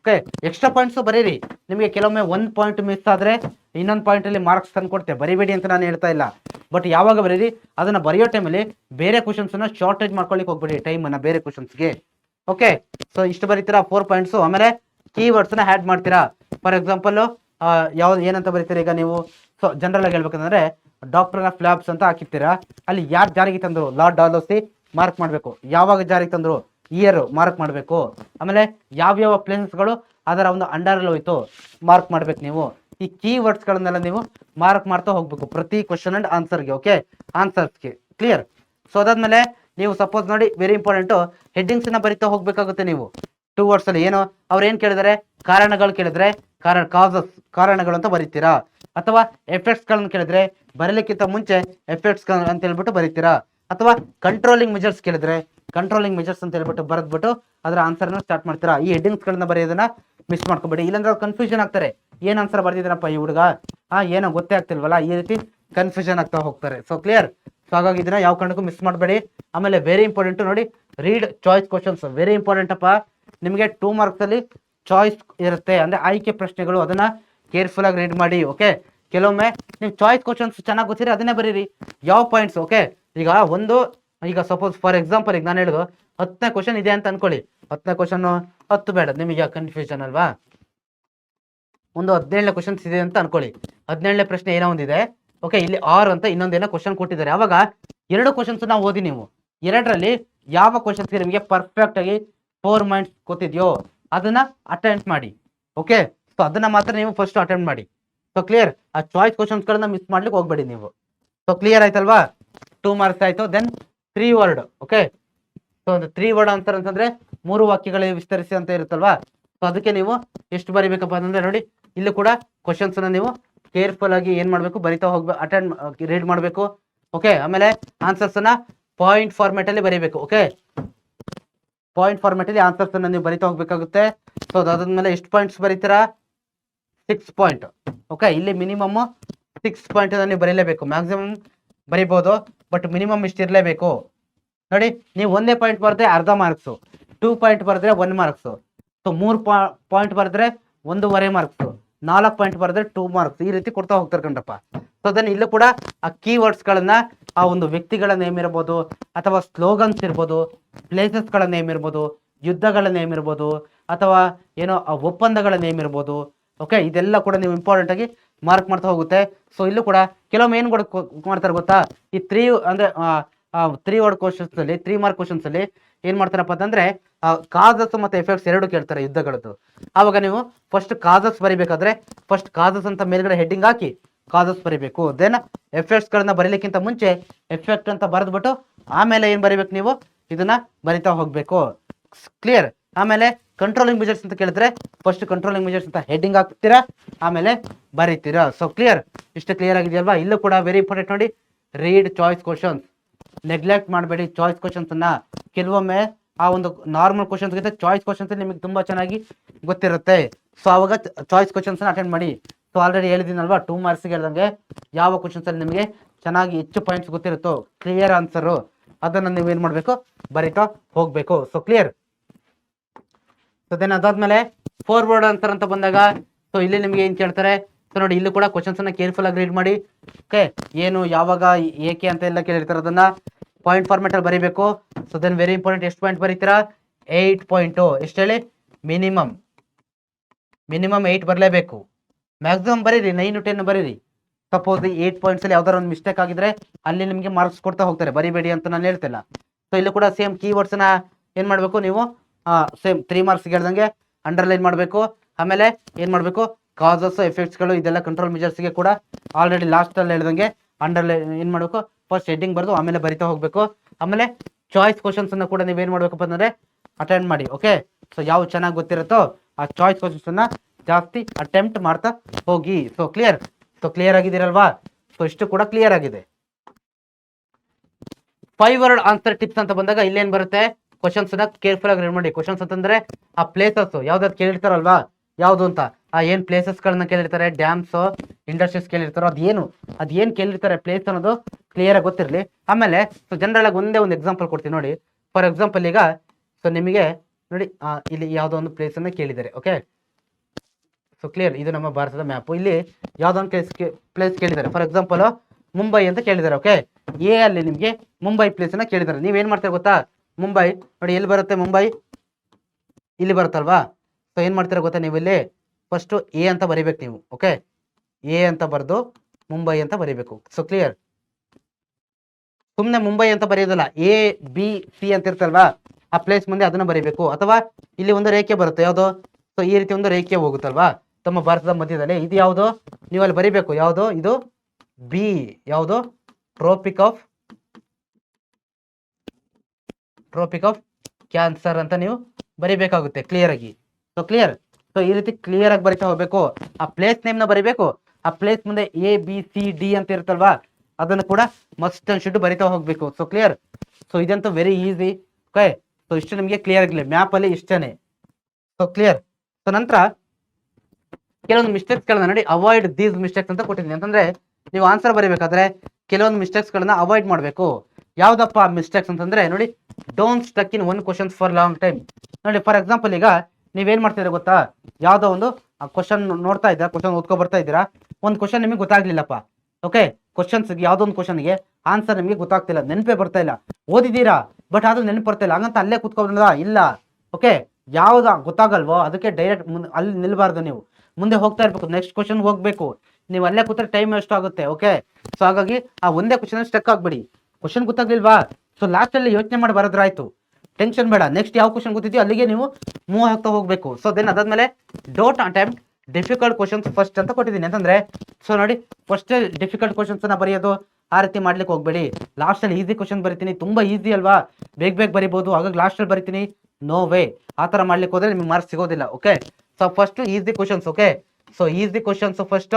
ಓಕೆ ಎಕ್ಸ್ಟ್ರಾ ಪಾಯಿಂಟ್ಸ್ ಬರೀರಿ. ನಿಮಗೆ ಕೆಲವೊಮ್ಮೆ ಒಂದು ಪಾಯಿಂಟ್ ಮಿಸ್ ಆದ್ರೆ ಇನ್ನೊಂದು ಪಾಯಿಂಟ್ ಅಲ್ಲಿ ಮಾರ್ಕ್ಸ್ ತಂದು ಕೊಡ್ತೆ ಬರಿಬೇಡಿ ಅಂತ ನಾನು ಹೇಳ್ತಾ ಇಲ್ಲ. ಬಟ್ ಯಾವಾಗ ಬರೀರಿ? ಅದನ್ನ ಬರೆಯೋ ಟೈಮಲ್ಲಿ ಬೇರೆ ಕ್ವಶನ್ಸ್ ಅನ್ನ ಶಾರ್ಟೇಜ್ ಮಾಡ್ಕೊಳ್ಳಿಕ್ಕೆ ಹೋಗ್ಬೇಡಿ ಟೈಮ್ ಅನ್ನ ಬೇರೆ ಕ್ವಶನ್ಸ್ಗೆ ಓಕೆ ಸೊ ಇಷ್ಟು ಬರೀತೀರಾ? ಫೋರ್ ಪಾಯಿಂಟ್ಸ್ ಆಮೇಲೆ ಕೀವರ್ಡ್ಸ್ನ ಆ್ಯಡ್ ಮಾಡ್ತೀರಾ? ಫಾರ್ ಎಕ್ಸಾಂಪಲ್ ಯಾವ್ದು ಏನಂತ ಬರೀತೀರಾ ಈಗ ನೀವು? ಸೊ ಜನರಲ್ ಆಗಿ ಹೇಳ್ಬೇಕಂದ್ರೆ ಡಾಕ್ಟರ್ ಆಫ್ ಲ್ಯಾಬ್ಸ್ ಅಂತ ಹಾಕಿರ್ತೀರಾ, ಅಲ್ಲಿ ಯಾರು ಜಾರಿಗೆ ತಂದ್ರು? ಲಾರ್ಡ್ ಡಾಲೋಸಿ ಮಾರ್ಕ್ ಮಾಡಬೇಕು. ಯಾವಾಗ ಜಾರಿಗೆ ತಂದ್ರು? ಇಯರ್ ಮಾರ್ಕ್ ಮಾಡಬೇಕು. ಆಮೇಲೆ ಯಾವ್ಯಾವ ಪ್ಲೇಸಸ್ಗಳು ಅದರ ಒಂದು ಅಂಡರಲ್ಲಿ ಹೋಯ್ತು ಮಾರ್ಕ್ ಮಾಡ್ಬೇಕು ನೀವು. ಈ ಕೀ ವರ್ಡ್ಸ್ಗಳನ್ನೆಲ್ಲ ನೀವು ಮಾರ್ಕ್ ಮಾಡ್ತಾ ಹೋಗ್ಬೇಕು, ಪ್ರತಿ ಕ್ವಶನ್ ಅಂಡ್ ಆನ್ಸರ್ಗೆ ಓಕೆ ಆನ್ಸರ್ಸ್ಗೆ ಕ್ಲಿಯರ್ ಸೊ ಅದಾದ್ಮೇಲೆ ನೀವು ಸಪೋಸ್ ನೋಡಿ ವೆರಿ ಇಂಪಾರ್ಟೆಂಟು ಹೆಡ್ಡಿಂಗ್ಸ್ನ ಬರಿತಾ ಹೋಗ್ಬೇಕಾಗುತ್ತೆ ನೀವು. ಟೂ ವರ್ಡ್ಸ್ ಅಲ್ಲಿ ಏನು? ಅವ್ರು ಏನು ಕೇಳಿದರೆ? ಕಾರಣಗಳು ಕೇಳಿದ್ರೆ, ಕಾರಣ ಕಾಸಸ್ ಕಾರಣಗಳು ಅಂತ ಬರೀತೀರಾ? ಅಥವಾ ಎಫೆಕ್ಟ್ಸ್ಗಳನ್ನು ಕೇಳಿದ್ರೆ ಬರಲಿಕ್ಕಿಂತ ಮುಂಚೆ ಎಫೆಕ್ಟ್ಸ್ ಅಂತ ಹೇಳ್ಬಿಟ್ಟು ಬರೀತೀರಾ? ಅಥವಾ ಕಂಟ್ರೋಲಿಂಗ್ ಮೆಜರ್ಸ್ ಕೇಳಿದ್ರೆ ಕಂಟ್ರೋಲಿಂಗ್ ಮೆಜರ್ಸ್ ಅಂತ ಹೇಳ್ಬಿಟ್ಟು ಬರೆದ್ಬಿಟ್ಟು ಅದರ ಆನ್ಸರ್ನ ಸ್ಟಾರ್ಟ್ ಮಾಡ್ತೀರಾ? ಈ ಹೆಡ್ಡಿಂಗ್ಸ್ಗಳನ್ನ ಬರೆಯೋದನ್ನ ಮಿಸ್ ಮಾಡ್ಕೊಬೇಡಿ. ಇಲ್ಲಾಂದ್ರೆ ಅವ್ರು ಕನ್ಫ್ಯೂಷನ್ ಆಗ್ತಾರೆ. ಏನ್ ಆನ್ಸರ್ ಬರ್ದಿದ್ದಾನಪ್ಪ ಈ ಹುಡುಗ? ಆ, ಏನೋ ಗೊತ್ತೇ ಆಗ್ತಿಲ್ವಲ್ಲ? ಈ ರೀತಿ ಕನ್ಫ್ಯೂಷನ್ ಆಗ್ತಾ ಹೋಗ್ತಾರೆ. ಸೊ ಕ್ಲಿಯರ್ ಸೊ ಹಾಗಾಗಿ ಇದನ್ನ ಯಾವ ಕಾರಣಕ್ಕೂ ಮಿಸ್ ಮಾಡಬೇಡಿ. ಆಮೇಲೆ ವೆರಿ ಇಂಪಾರ್ಟೆಂಟ್ ನೋಡಿ read choice questions very important ಅಪ್ಪ. ನಿಮಗೆ ಟೂ ಮಾರ್ಕ್ಸ್ ಅಲ್ಲಿ ಚಾಯ್ಸ್ ಇರುತ್ತೆ. ಅಂದ್ರೆ ಆಯ್ಕೆ ಪ್ರಶ್ನೆಗಳು, ಅದನ್ನ ಕೇರ್ಫುಲ್ ಆಗಿ ರೀಡ್ ಮಾಡಿ ಓಕೆ ಕೆಲವೊಮ್ಮೆ ನೀವು ಚಾಯ್ಸ್ ಕ್ವಶನ್ಸ್ ಚೆನ್ನಾಗಿ ಗೊತ್ತಿರಿ ಅದನ್ನೇ ಬರೀರಿ. ಯಾವ ಪಾಯಿಂಟ್ಸ್ ಓಕೆ ಈಗ ಒಂದು, ಈಗ ಸಪೋಸ್ ಫಾರ್ ಎಕ್ಸಾಂಪಲ್ ಈಗ ನಾನು ಹೇಳೋದು, ಹತ್ತನೇ ಕ್ವಶನ್ ಇದೆ ಅಂತ ಅನ್ಕೊಳ್ಳಿ. ಹತ್ತನೇ ಕ್ವಶನ್ ಹತ್ತು ಬೇಡ, ನಿಮಗೆ ಕನ್ಫ್ಯೂಷನ್ ಅಲ್ವಾ? ಒಂದು ಹದಿನೇಳನೇ ಕ್ವಶನ್ಸ್ ಇದೆ ಅಂತ ಅನ್ಕೊಳ್ಳಿ. ಹದಿನೇಳನೇ ಪ್ರಶ್ನೆ ಏನೋ ಒಂದಿದೆ ಓಕೆ ಇಲ್ಲಿ ಆರು ಅಂತ ಇನ್ನೊಂದೇನೋ ಕ್ವಶನ್ ಕೊಟ್ಟಿದ್ದಾರೆ. ಅವಾಗ ಎರಡು ಕ್ವಶನ್ಸ್ ನಾವು ಓದಿ ನೀವು. ಎರಡರಲ್ಲಿ ಯಾವ ಕ್ವಶನ್ಸ್ಗೆ ನಿಮಗೆ ಪರ್ಫೆಕ್ಟ್ ಆಗಿ ಫೋರ್ ಮೈಂಡ್ಸ್ ಗೊತ್ತಿದೆಯೋ, ಅದನ್ನ ಅಟೆಂಡ್ ಮಾಡಿ ಓಕೆ ಸೊ ಅದನ್ನ ಮಾತ್ರ ನೀವು ಫಸ್ಟ್ ಅಟೆಂಡ್ ಮಾಡಿ. ಸೊ ಕ್ಲಿಯರ್ ಆ ಚಾಯ್ಸ್ ಕ್ವಶನ್ಸ್ಗಳನ್ನ ಮಿಸ್ ಮಾಡ್ಲಿಕ್ಕೆ ಹೋಗ್ಬೇಡಿ ನೀವು. ಸೊ ಕ್ಲಿಯರ್ ಆಯ್ತಲ್ವಾ? ಟೂ ಮಾರ್ಕ್ಸ್ ಆಯ್ತು. Then three word okay so ಒಂದು ತ್ರೀ ವರ್ಡ್ ಆನ್ಸರ್ ಅಂತಂದ್ರೆ ಮೂರು ವಾಕ್ಯಗಳಿಗೆ ವಿಸ್ತರಿಸಿ ಅಂತ ಇರುತ್ತಲ್ವಾ? ಸೊ ಅದಕ್ಕೆ ನೀವು ಎಷ್ಟು ಬರಿಬೇಕಪ್ಪ ಅಂತಂದ್ರೆ ನೋಡಿ, ಇಲ್ಲೂ ಕೂಡ ಕ್ವಶನ್ಸ್ ನೀವು ಕೇರ್ಫುಲ್ ಆಗಿ ಏನ್ ಮಾಡ್ಬೇಕು, ಬರಿತಾ ಹೋಗ್ಬೇಕು ಅಟೆಂಡ್ ರೀಡ್ ಮಾಡ್ಬೇಕು ಓಕೆ ಆಮೇಲೆ ಆನ್ಸರ್ಸ್ ಅನ್ನ ಪಾಯಿಂಟ್ ಫಾರ್ಮೆಟ್ ಅಲ್ಲಿ ಬರೀಬೇಕು ಓಕೆ ಪಾಯಿಂಟ್ ಫಾರ್ಮೆಟ್ ಅಲ್ಲಿ ಆನ್ಸರ್ಸ್ ಅನ್ನ ನೀವು ಬರಿತಾ ಹೋಗ್ಬೇಕಾಗುತ್ತೆ. ಸೊ ಅದಾದ್ಮೇಲೆ ಎಷ್ಟು ಪಾಯಿಂಟ್ಸ್ ಬರೀತೀರಾ? ಸಿಕ್ಸ್ ಪಾಯಿಂಟ್ ಓಕೆ ಇಲ್ಲಿ ಮಿನಿಮಮ್ ಸಿಕ್ಸ್ ಪಾಯಿಂಟ್ ನೀವು ಬರೀಲೇಬೇಕು. ಮ್ಯಾಕ್ಸಿಮಮ್ ಬರಿಬೋದು ಬಟ್ ಮಿನಿಮಮ್ ಇಷ್ಟಿರಲೇಬೇಕು ನೋಡಿ, ನೀವು ಒಂದೇ ಪಾಯಿಂಟ್ ಬರೆದ್ರೆ ಅರ್ಧ ಮಾರ್ಕ್ಸು ಟೂ ಪಾಯಿಂಟ್ ಬರೆದ್ರೆ ಒನ್ ಮಾರ್ಕ್ಸು ಸೊ ಮೂರು ಪಾಯಿಂಟ್ ಬರೆದ್ರೆ ಒಂದೂವರೆ ಮಾರ್ಕ್ಸು ನಾಲ್ಕು ಪಾಯಿಂಟ್ ಬರೆದ್ರೆ ಟೂ ಮಾರ್ಕ್ಸ್ ಈ ರೀತಿ ಕೊಡ್ತಾ ಹೋಗ್ತಾರೆ ಕಂಡಪ್ಪ ಸೊ ಅದನ್ನು ಇಲ್ಲೂ ಕೂಡ ಆ ಕೀವರ್ಡ್ಸ್ಗಳನ್ನು ಆ ಒಂದು ವ್ಯಕ್ತಿಗಳ ನೇಮ್ ಇರ್ಬೋದು, ಅಥವಾ ಸ್ಲೋಗನ್ಸ್ ಇರ್ಬೋದು ಪ್ಲೇಸಸ್ಗಳ ನೇಮ್ ಇರ್ಬೋದು, ಯುದ್ಧಗಳ ನೇಮ್ ಇರ್ಬೋದು, ಅಥವಾ ಏನೋ ಆ ಒಪ್ಪಂದಗಳ ನೇಮ್ ಇರ್ಬೋದು ಓಕೆ ಇದೆಲ್ಲ ಕೂಡ ನೀವು ಇಂಪಾರ್ಟೆಂಟ್ ಆಗಿ ಮಾರ್ಕ್ ಮಾಡ್ತಾ ಹೋಗುತ್ತೆ. ಸೊ ಇಲ್ಲೂ ಕೂಡ ಕೆಲವೊಮ್ಮೆ ಏನು ಕೂಡ ಮಾಡ್ತಾರೆ ಗೊತ್ತಾ? ಈ ತ್ರೀ ಅಂದ್ರೆ ತ್ರೀ ವರ್ಡ್ ಕ್ವಶನ್ಸ್ ಅಲ್ಲಿ ತ್ರೀ ಮಾರ್ಕ್ ಕ್ವಶನ್ಸ್ ಅಲ್ಲಿ ಏನ್ ಮಾಡ್ತಾರಪ್ಪ ಅಂತಂದ್ರೆ ಕಾಸಸ್ ಮತ್ತೆ ಎಫೆಕ್ಟ್ಸ್ ಎರಡು ಕೇಳ್ತಾರೆ ಯುದ್ಧಗಳದ್ದು. ಆವಾಗ ನೀವು ಫಸ್ಟ್ ಕಾಜಸ್ ಬರಿಬೇಕಾದ್ರೆ ಫಸ್ಟ್ ಕಾಜಸ್ ಅಂತ ಮೇಲ್ಗಡೆ ಹೆಡ್ಡಿಂಗ್ ಹಾಕಿ ಕಾಜಸ್ ಬರಿಬೇಕು. ದೆನ್ ಎಫೆಕ್ಟ್ಸ್ ಗಳನ್ನ ಬರೀಲಿಕ್ಕಿಂತ ಮುಂಚೆ ಎಫೆಕ್ಟ್ ಅಂತ ಬರೆದ್ಬಿಟ್ಟು ಆಮೇಲೆ ಏನ್ ಬರಿಬೇಕು ನೀವು? ಇದನ್ನ ಬರಿತಾ ಹೋಗ್ಬೇಕು. ಕ್ಲಿಯರ್ ಆಮೇಲೆ ಕಂಟ್ರೋಲಿಂಗ್ ಮೆಜರ್ಸ್ ಅಂತ ಕೇಳಿದ್ರೆ ಫಸ್ಟ್ ಕಂಟ್ರೋಲಿಂಗ್ ಮೆಜರ್ಸ್ ಅಂತ ಹೆಡ್ಡಿಂಗ್ ಹಾಕ್ತೀರಾ? ಆಮೇಲೆ ಬರೀತೀರಾ? ಸೊ ಕ್ಲಿಯರ್ ಇಷ್ಟು ಕ್ಲಿಯರ್ ಆಗಿದೆಯಲ್ವಾ? ಇಲ್ಲೂ ಕೂಡ ವೆರಿ ಇಂಪಾರ್ಟೆಂಟ್ ನೋಡಿ ರೀಡ್ ಚಾಯ್ಸ್ ಕ್ವಶನ್ಸ್ ನೆಗ್ಲೆಕ್ಟ್ ಮಾಡಬೇಡಿ ಚಾಯ್ಸ್ ಕ್ವಶನ್ಸ್ ಅನ್ನ. ಕೆಲವೊಮ್ಮೆ ಆ ಒಂದು ನಾರ್ಮಲ್ ಕ್ವಶನ್ಸ್ ಗಿಂತ ಚಾಯ್ಸ್ ಕ್ವಶನ್ಸ್ ನಿಮಗೆ ತುಂಬಾ ಚೆನ್ನಾಗಿ ಗೊತ್ತಿರುತ್ತೆ. ಸೊ ಅವಾಗ ಚಾಯ್ಸ್ ಕ್ವಶನ್ಸ್ ಅಟೆಂಡ್ ಮಾಡಿ. ಸೊ ಆಲ್ರೆಡಿ ಹೇಳಿದಿನಲ್ವಾ ಟೂ ಮಾರ್ಕ್ಸ್ ಹೇಳ್ದಂಗೆ ಯಾವ ಕ್ವಶನ್ಸ್ ಅಲ್ಲಿ ನಿಮಗೆ ಚೆನ್ನಾಗಿ ಹೆಚ್ಚು ಪಾಯಿಂಟ್ಸ್ ಗೊತ್ತಿರುತ್ತೋ? ಕ್ಲಿಯರ್ ಆನ್ಸರು ಅದನ್ನು ನೀವು ಏನು ಮಾಡಬೇಕು? ಬರೀತಾ ಹೋಗಬೇಕು. ಸೊ ಕ್ಲಿಯರ್ ಸೊ ದೆನ್ ಅದಾದ್ಮೇಲೆ ಫಾರ್ವರ್ಡ್ ಆನ್ಸರ್ ಅಂತ ಬಂದಾಗ ಸೊ ಇಲ್ಲಿ ನಿಮಗೆ ಏನ್ ಕೇಳ್ತಾರೆ? ಸೊ ನೋಡಿ, ಇಲ್ಲೂ ಕೂಡ ಕ್ವಶನ್ಸ್ ಅನ್ನ ಕೇರ್ಫುಲ್ ಆಗಿ ರೀಡ್ ಮಾಡಿ. ಓಕೆ ಏನು, ಯಾವಾಗ, ಏಕೆ ಅಂತ ಎಲ್ಲ ಕೇಳಿರ್ತಾರೆ ಅದನ್ನ. ಪಾಯಿಂಟ್ ಫಾರ್ಮೆಟ್ ಅಲ್ಲಿ ಬರೀಬೇಕು. ಸೊ ದೆನ್ ವೆರಿ ಇಂಪಾರ್ಟೆಂಟ್ ಎಷ್ಟು ಪಾಯಿಂಟ್ ಬರೀತೀರಾ? ಏಯ್ಟ್ ಪಾಯಿಂಟು ಎಷ್ಟು ಹೇಳಿ? ಮಿನಿಮಮ್ ಮಿನಿಮಮ್ ಏಯ್ಟ್ ಬರಲೇಬೇಕು. ಮ್ಯಾಕ್ಸಿಮಮ್ ಬರೀರಿ ನೈನ್ ಟೆನ್ ಬರೀರಿ. ಸಪೋಸ್ ಏಯ್ಟ್ ಪಾಯಿಂಟ್ಸ್ ಅಲ್ಲಿ ಯಾವ್ದಾರ ಒಂದು ಮಿಸ್ಟೇಕ್ ಆಗಿದ್ರೆ ಅಲ್ಲಿ ನಿಮಗೆ ಮಾರ್ಕ್ಸ್ ಕೊಡ್ತಾ ಹೋಗ್ತಾರೆ. ಬರಿಬೇಡಿ ಅಂತ ನಾನು ಹೇಳ್ತಿಲ್ಲ. ಸೊ ಇಲ್ಲೂ ಕೂಡ ಸೇಮ್ ಕೀವರ್ಡ್ಸ್ನ ಏನ್ ಮಾಡ್ಬೇಕು ನೀವು? ಸೇಮ್ ತ್ರೀ ಮಾರ್ಕ್ಸ್ ಹೇಳ್ದಂಗೆ ಅಂಡರ್ಲೈನ್ ಮಾಡಬೇಕು. ಆಮೇಲೆ ಏನು ಮಾಡಬೇಕು? ಕಾಸಸ್ ಎಫೆಕ್ಟ್ಸ್ಗಳು ಇದೆಲ್ಲ ಕಂಟ್ರೋಲ್ ಮೆಜರ್ಸ್ಗೆ ಕೂಡ ಆಲ್ರೆಡಿ ಲಾಸ್ಟಲ್ಲಿ ಹೇಳ್ದಂಗೆ ಅಂಡರ್ಲೈನ್ ಏನು ಮಾಡಬೇಕು? ಫಸ್ಟ್ ಹೆಡ್ಡಿಂಗ್ ಬರೆದು ಆಮೇಲೆ ಬರಿತಾ ಹೋಗಬೇಕು. ಆಮೇಲೆ ಚಾಯ್ಸ್ ಕ್ವಶನ್ಸನ್ನು ಕೂಡ ಕೂಡ ಏನು ಮಾಡಬೇಕಪ್ಪ ಅಂದರೆ ಅಟೆಂಡ್ ಮಾಡಿ ಓಕೆ ಸೊ ಯಾವ ಚೆನ್ನಾಗಿ ಗೊತ್ತಿರುತ್ತೋ ಆ ಚಾಯ್ಸ್ ಕ್ವಶನ್ಸನ್ನು ಜಾಸ್ತಿ ಅಟೆಂಪ್ಟ್ ಮಾಡ್ತಾ ಹೋಗಿ. ಸೊ ಕ್ಲಿಯರ್ ಸೊ ಕ್ಲಿಯರ್ ಆಗಿದ್ದೀರಲ್ವಾ? ಸೊ ಇಷ್ಟು ಕೂಡ ಕ್ಲಿಯರ್ ಆಗಿದೆ. ಫೈವ್ ವರ್ಡ್ ಆನ್ಸರ್ ಟಿಪ್ಸ್ ಅಂತ ಬಂದಾಗ ಇಲ್ಲೇನು ಬರುತ್ತೆ? ಕ್ವಶನ್ಸ್ನ ಕೇರ್ಫುಲ್ ಆಗಿ ರೆಡ್ ಮಾಡಿ. ಕ್ವಶನ್ಸ್ ಅಂತಂದ್ರೆ ಆ ಪ್ಲೇಸಸ್ ಯಾವ್ದಾದ್ರು ಕೇಳಿರ್ತಾರಲ್ವಾ? ಯಾವ್ದು ಅಂತ? ಆ ಏನ್ ಪ್ಲೇಸಸ್ ಗಳನ್ನ ಕೇಳಿರ್ತಾರೆ? ಡ್ಯಾಮ್ಸ್ ಇಂಡಸ್ಟ್ರೀಸ್ ಕೇಳಿರ್ತಾರೋ? ಅದೇನು? ಅದೇನ್ ಕೇಳಿರ್ತಾರೆ? ಪ್ಲೇಸ್ ಅನ್ನೋದು ಕ್ಲಿಯರ್ ಆಗಿ ಗೊತ್ತಿರಲಿ. ಆಮೇಲೆ ಸೊ ಜನರಲ್ ಆಗಿ ಒಂದೇ ಒಂದು ಎಕ್ಸಾಂಪಲ್ ಕೊಡ್ತೀನಿ ನೋಡಿ. ಫಾರ್ ಎಕ್ಸಾಂಪಲ್ ಈಗ ಸೊ ನಿಮಗೆ ನೋಡಿ ಇಲ್ಲಿ ಯಾವ್ದೋ ಒಂದು ಪ್ಲೇಸ್ ಅನ್ನ ಕೇಳಿದ್ದಾರೆ ಓಕೆ ಸೊ ಕ್ಲಿಯರ್ ಇದು ನಮ್ಮ ಭಾರತದ ಮ್ಯಾಪ್ ಇಲ್ಲಿ ಯಾವ್ದೋ ಒಂದು ಪ್ಲೇಸ್ ಪ್ಲೇಸ್ ಕೇಳಿದ್ದಾರೆ. ಫಾರ್ ಎಕ್ಸಾಂಪಲ್ ಮುಂಬೈ ಅಂತ ಕೇಳಿದ್ದಾರೆ ಓಕೆ ಎ ಅಲ್ಲಿ ನಿಮಗೆ ಮುಂಬೈ ಪ್ಲೇಸ್ ಅನ್ನ ಕೇಳಿದ್ದಾರೆ. ನೀವೇನ್ ಮಾಡ್ತೀರಾ ಗೊತ್ತಾ? ಮುಂಬೈ. ನೋಡಿ, ಎಲ್ಲಿ ಬರುತ್ತೆ ಮುಂಬೈ? ಇಲ್ಲಿ ಬರುತ್ತಲ್ವಾ? ಸೊ ಏನು ಮಾಡ್ತೀರಾ ಗೊತ್ತಾ ನೀವು ಇಲ್ಲಿ? ಫಸ್ಟ್ ಎ ಅಂತ ಬರಿಬೇಕು ನೀವು ಓಕೆ ಎ ಅಂತ ಬರೆದು ಮುಂಬೈ ಅಂತ ಬರಿಬೇಕು. ಸೊ ಕ್ಲಿಯರ್ ಸುಮ್ಮನೆ ಮುಂಬೈ ಅಂತ ಬರೆಯೋದಲ್ಲ ಎ ಬಿ ಸಿ ಅಂತ ಇರ್ತಲ್ವಾ? ಆ ಪ್ಲೇಸ್ ಮುಂದೆ ಅದನ್ನ ಬರಿಬೇಕು. ಅಥವಾ ಇಲ್ಲಿ ಒಂದು ರೇಖೆ ಬರುತ್ತೆ, ಯಾವುದು? ಸೊ ಈ ರೀತಿ ಒಂದು ರೇಖೆ ಹೋಗುತ್ತಲ್ವಾ? ತಮ್ಮ ಭಾರತದ ಮಧ್ಯದಲ್ಲಿ. ಇದು ಯಾವುದು? ನೀವು ಅಲ್ಲಿ ಬರಿಬೇಕು, ಯಾವುದು? ಇದು ಬಿ ಯಾವುದು? Tropic of Tropic of Cancer ಅಂತ ನೀವು ಬರಿಬೇಕಾಗುತ್ತೆ ಕ್ಲಿಯರ್ ಆಗಿ. ಸೊ ಕ್ಲಿಯರ್ ಸೊ ಈ ರೀತಿ ಕ್ಲಿಯರ್ ಆಗಿ ಬರಿತಾ ಹೋಗ್ಬೇಕು. ಆ ಪ್ಲೇಸ್ ನೇಮ್ನ ಬರಿಬೇಕು. ಆ ಪ್ಲೇಸ್ ಮುಂದೆ ಎ ಬಿ ಸಿ ಡಿ ಅಂತ ಇರುತ್ತಲ್ವಾ? ಅದನ್ನು ಕೂಡ ಮಸ್ಟ್ ಅಂಡ್ ಶುಡ್ ಬರಿತಾ ಹೋಗ್ಬೇಕು. ಸೊ ಕ್ಲಿಯರ್ ಸೊ ಇದಂತೂ ವೆರಿ ಈಸಿ ಓಕೆ ಸೊ ಇಷ್ಟು ನಿಮಗೆ ಕ್ಲಿಯರ್ ಆಗಲಿ ಮ್ಯಾಪ್ ಅಲ್ಲಿ ಇಷ್ಟನೇ. ಸೊ ಕ್ಲಿಯರ್ ಸೊ ನಂತರ ಕೆಲವೊಂದು ಮಿಸ್ಟೇಕ್ಸ್ಗಳನ್ನ ನೋಡಿ ಅವಾಯ್ಡ್ ದೀಸ್ ಮಿಸ್ಟೇಕ್ಸ್ ಅಂತ ಕೊಟ್ಟಿದ್ದೀನಿ. ಅಂತಂದ್ರೆ, ನೀವು ಆನ್ಸರ್ ಬರೀಬೇಕಾದ್ರೆ, ಕೆಲವೊಂದು ಮಿಸ್ಟೇಕ್ಸ್ಗಳನ್ನ ಅವಾಯ್ಡ್ ಮಾಡಬೇಕು. ಯಾವ್ದಪ್ಪ ಮಿಸ್ಟೇಕ್ಸ್ ಅಂತಂದ್ರೆ ನೋಡಿ don't stuck in one questions for long time ನೋಡಿ ಫಾರ್ ಎಕ್ಸಾಂಪಲ್ ಈಗ ನೀವೇನ್ ಮಾಡ್ತೀರಾ ಗೊತ್ತಾ? ಯಾವ್ದೋ ಒಂದು ಕ್ವಶನ್ ನೋಡ್ತಾ ಇದ್ದೀರಾ ಕ್ವಶನ್ ಓದ್ಕೊ ಬರ್ತಾ ಇದ್ದೀರಾ, ಒಂದು ಕ್ವಶನ್ ನಿಮಗೆ ಗೊತ್ತಾಗ್ಲಿಲ್ಲಪ್ಪ. ಓಕೆ ಕ್ವಶನ್ಸ್ ಯಾವ್ದೋ ಒಂದು ಕ್ವಶನ್ಗೆ ಆನ್ಸರ್ ನಿಮಗೆ ಗೊತ್ತಾಗ್ತಿಲ್ಲ, ನೆನಪೇ ಬರ್ತಾ ಇಲ್ಲ. ಓದಿದ್ದೀರಾ? ಬಟ್ ಅದು ನೆನಪು ಬರ್ತಾ ಇಲ್ಲ, ಹಂಗಂತ ಅಲ್ಲೇ ಕುತ್ಕೊಂಡ್ರ ಇಲ್ಲ. ಓಕೆ ಯಾವ್ದ ಗೊತ್ತಾಗಲ್ವೋ, ಅದಕ್ಕೆ ಡೈರೆಕ್ಟ್ ಅಲ್ಲಿ ನಿಲ್ಬಾರ್ದು ನೀವು. ಮುಂದೆ ಹೋಗ್ತಾ ಇರ್ಬೇಕು ನೆಕ್ಸ್ಟ್ ಕ್ವಶನ್ ಹೋಗ್ಬೇಕು. ನೀವು ಅಲ್ಲೇ ಕೂತ್ರೆ ಟೈಮ್ ವೇಸ್ಟ್ ಆಗುತ್ತೆ ಓಕೆ ಸೊ ಹಾಗಾಗಿ ಆ ಒಂದೇ ಕ್ವಶನ್ ಸ್ಟಕ್ ಆಗ್ಬಿಡಿ. ಕ್ವಶನ್ ಗೊತ್ತಾಗ್ಲಿಲ್ವಾ? ಸೊ ಲಾಸ್ಟ್ ಅಲ್ಲಿ ಯೋಚನೆ ಮಾಡಿ ಬರೋದ್ರಾಯ್ತು ಟೆನ್ಷನ್ ಬೇಡ. ನೆಕ್ಸ್ಟ್ ಯಾವ ಕ್ವಶನ್ ಗೊತ್ತಿದೆಯೋ ಅಲ್ಲಿಗೆ ನೀವು ಮೂವ್ ಆಗ್ತಾ ಹೋಗ್ಬೇಕು. ಸೊ ದೆನ್ ಅದಾದ್ಮೇಲೆ don't attempt difficult questions first ಅಂತ ಕೊಟ್ಟಿದ್ದೀನಿ. ಅಂತಂದ್ರೆ ಸೊ ನೋಡಿ ಫಸ್ಟ್ ಡಿಫಿಕಲ್ಟ್ ಕ್ವಶನ್ಸ್ ಅನ್ನ ಬರೆಯೋದು ಆ ರೀತಿ ಮಾಡ್ಲಿಕ್ಕೆ ಹೋಗ್ಬೇಡಿ. ಲಾಸ್ಟ್ ಅಲ್ಲಿ ಈಸಿ ಕ್ವಶನ್ ಬರಿತೀನಿ. ತುಂಬಾ ಈಸಿ ಅಲ್ವಾ? ಬೇಗ ಬೇಗ ಬರಿಬೋದು. ಹಾಗಾಗಿ ಲಾಸ್ಟ್ ಅಲ್ಲಿ ಬರಿತೀನಿ. ನೋ ವೇ ಆ ತರ ಮಾಡ್ಲಿಕ್ಕೆ ಹೋದ್ರೆ ನಿಮ್ಗೆ ಮಾರ್ಕ್ಸ್ ಸಿಗೋದಿಲ್ಲ. Okay so first easy questions okay so easy questions first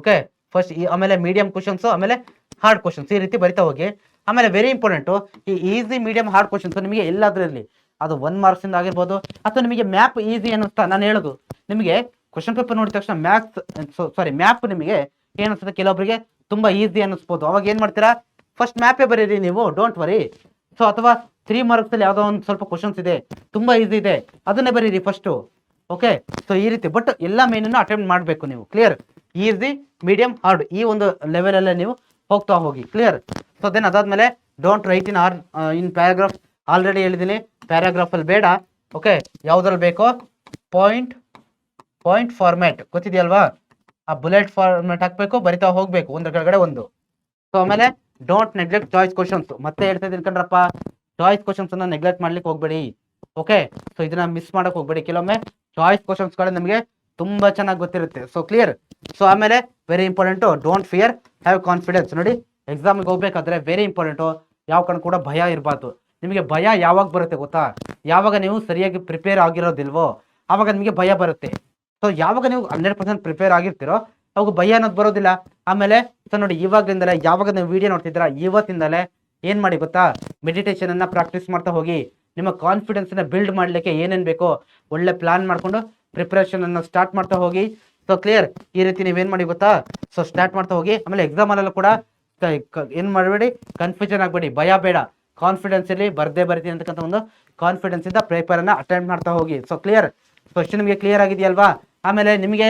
okay first ಆಮೇಲೆ ಮೀಡಿಯಂ ಕ್ವಶನ್ಸ್ ಆಮೇಲೆ ಹಾರ್ಡ್ ಕ್ವಶನ್ಸ್ ಈ ರೀತಿ ಬರಿತಾ ಹೋಗಿ. ಆಮೇಲೆ ವೆರಿ ಇಂಪಾರ್ಟೆಂಟು ಈ ಈಸಿ ಮೀಡಿಯಂ ಹಾರ್ಡ್ ಕ್ವಶನ್ಸ್ ನಿಮಗೆ ಎಲ್ಲಾದ್ರಲ್ಲಿ ಅದು ಒನ್ ಮಾರ್ಕ್ಸಿಂದ ಆಗಿರ್ಬೋದು, ಅಥವಾ ನಿಮಗೆ ಮ್ಯಾಪ್ ಈಸಿ ಅನ್ನಿಸ್ತಾ ನಾನು ಹೇಳೋದು. ನಿಮಗೆ ಕ್ವಶನ್ ಪೇಪರ್ ನೋಡಿದ ತಕ್ಷಣ ಮ್ಯಾಥ್ಸ್ ಸಾರಿ ಮ್ಯಾಪ್ ನಿಮಗೆ ಏನಿಸ್ತದೆ ಕೆಲವೊಬ್ಬರಿಗೆ ತುಂಬ ಈಸಿ ಅನ್ನಿಸ್ಬೋದು. ಅವಾಗ ಏನು ಮಾಡ್ತೀರಾ? ಫಸ್ಟ್ ಮ್ಯಾಪೇ ಬರೀರಿ ನೀವು ಡೋಂಟ್ ವರಿ ಸೊ ಅಥವಾ ತ್ರೀ ಮಾರ್ಕ್ಸ್ ಅಲ್ಲಿ ಯಾವುದೋ ಒಂದು ಸ್ವಲ್ಪ ಕ್ವಶನ್ಸ್ ಇದೆ, ತುಂಬ ಈಸಿ ಇದೆ, ಅದನ್ನೇ ಬರೀರಿ ಫಸ್ಟು ಓಕೆ ಸೊ ಈ ರೀತಿ ಬಟ್ ಎಲ್ಲ ಮೇನನ್ನು ಅಟೆಂಪ್ಟ್ ಮಾಡಬೇಕು ನೀವು. ಕ್ಲಿಯರ್ ಈಸಿ ಮೀಡಿಯಂ ಹಾರ್ಡ್ ಈ ಒಂದು ಲೆವೆಲಲ್ಲೇ ನೀವು ಹೋಗ್ತಾ ಹೋಗಿ ಕ್ಲಿಯರ್ ಸೊ ದೆನ್ ಅದಾದ್ಮೇಲೆ don't write in or in paragraph already ಹೇಳಿದ್ದೀನಿ ಪ್ಯಾರಾಗ್ರಾಫಲ್ಲಿ ಬೇಡ. ಓಕೆ ಯಾವುದ್ರಲ್ಲಿ ಬೇಕೋ? ಪಾಯಿಂಟ್ ಪಾಯಿಂಟ್ ಫಾರ್ಮ್ಯಾಟ್ ಗೊತ್ತಿದೆಯಲ್ವಾ? ಆ ಬುಲೆಟ್ ಫಾರ್ಮ್ಯಾಟ್ ಹಾಕಬೇಕು, ಬರಿತಾ ಹೋಗಬೇಕು. ಒಂದ್ರ ಕೆಳಗಡೆ ಒಂದು. ಸೊ ಆಮೇಲೆ ಡೋಂಟ್ ನೆಗ್ಲೆಕ್ಟ್ ಚಾಯ್ಸ್ ಕ್ವಶನ್ಸ್ ಮತ್ತೆ ಹೇಳ್ತಾ ಇದ್ದೀನಿ ಕಣ್ರಪ್ಪ ಚಾಯ್ಸ್ ಕ್ವಶನ್ಸ್ ಅನ್ನ ನೆಗ್ಲೆಕ್ಟ್ ಮಾಡ್ಲಿಕ್ಕೆ ಹೋಗಬೇಡಿ. ಓಕೆ ಸೊ ಇದನ್ನ ಮಿಸ್ ಮಾಡೋಕೆ ಹೋಗ್ಬೇಡಿ. ಕೆಲವೊಮ್ಮೆ ಚಾಯ್ಸ್ ಕ್ವಶನ್ಸ್ ನಮಗೆ ನಿಮಗೆ ತುಂಬಾ ಚೆನ್ನಾಗಿ ಗೊತ್ತಿರುತ್ತೆ. ಸೊ ಕ್ಲಿಯರ್ ಸೊ ಆಮೇಲೆ very important don't fear have confidence ನೋಡಿ ಎಕ್ಸಾಮ್ಗೆ ಹೋಗ್ಬೇಕಾದ್ರೆ ವೆರಿ ಇಂಪಾರ್ಟೆಂಟು ಯಾವ ಕಣ್ ಕೂಡ ಭಯ ಇರಬಾರ್ದು. ನಿಮಗೆ ಭಯ ಯಾವಾಗ ಬರುತ್ತೆ ಗೊತ್ತಾ? ಯಾವಾಗ ನೀವು ಸರಿಯಾಗಿ ಪ್ರಿಪೇರ್ ಆಗಿರೋದಿಲ್ವೋ, ಆವಾಗ ನಿಮಗೆ ಭಯ ಬರುತ್ತೆ. ಸೊ ಯಾವಾಗ ನೀವು ಹಂಡ್ರೆಡ್ ಪರ್ಸೆಂಟ್ ಪ್ರಿಪೇರ್ ಆಗಿರ್ತೀರೋ, ಅವಾಗ ಭಯ ಅನ್ನೋದು ಬರೋದಿಲ್ಲ. ಆಮೇಲೆ ಸೊ ನೋಡಿ, ಇವಾಗಿಂದಲೇ, ಯಾವಾಗ ನೀವು ವಿಡಿಯೋ ನೋಡ್ತಿದ್ದೀರಾ, ಇವತ್ತಿಂದಲೇ ಏನು ಮಾಡಿ ಗೊತ್ತಾ? ಮೆಡಿಟೇಷನನ್ನು ಪ್ರಾಕ್ಟೀಸ್ ಮಾಡ್ತಾ ಹೋಗಿ, ನಿಮ್ಮ ಕಾನ್ಫಿಡೆನ್ಸ್ನ ಬಿಲ್ಡ್ ಮಾಡಲಿಕ್ಕೆ ಏನೇನ್ ಬೇಕೋ, ಒಳ್ಳೆ ಪ್ಲಾನ್ ಮಾಡ್ಕೊಂಡು ಪ್ರಿಪರೇಷನ್ ಅನ್ನ ಸ್ಟಾರ್ಟ್ ಮಾಡ್ತಾ ಹೋಗಿ. ಸೊ ಕ್ಲಿಯರ್ ಈ ರೀತಿ ನೀವೇನ್ ಮಾಡಿ ಗೊತ್ತಾ? ಸೊ ಸ್ಟಾರ್ಟ್ ಮಾಡ್ತಾ ಹೋಗಿ. ಆಮೇಲೆ ಎಕ್ಸಾಮ್ ಅಲ್ಲೂ ಕೂಡ ಏನ್ ಮಾಡಬೇಡಿ? ಕನ್ಫ್ಯೂಷನ್ ಆಗಬೇಡಿ. ಭಯ ಬೇಡ. ಕಾನ್ಫಿಡೆನ್ಸ್ ಇರಲಿ, ಬರ್ದೇ ಬರ್ತೀನಿ ಅಂತಕ್ಕಂಥ ಒಂದು ಕಾನ್ಫಿಡೆನ್ಸ್ ಇಂದ ಪೇಪರ್ ಅನ್ನ ಅಟೆಂಡ್ ಮಾಡ್ತಾ ಹೋಗಿ. ಸೊ ಕ್ಲಿಯರ್ ಕ್ವಶನ್ ನಿಮಗೆ ಕ್ಲಿಯರ್ ಆಗಿದೆಯಲ್ವಾ? ಆಮೇಲೆ ನಿಮಗೆ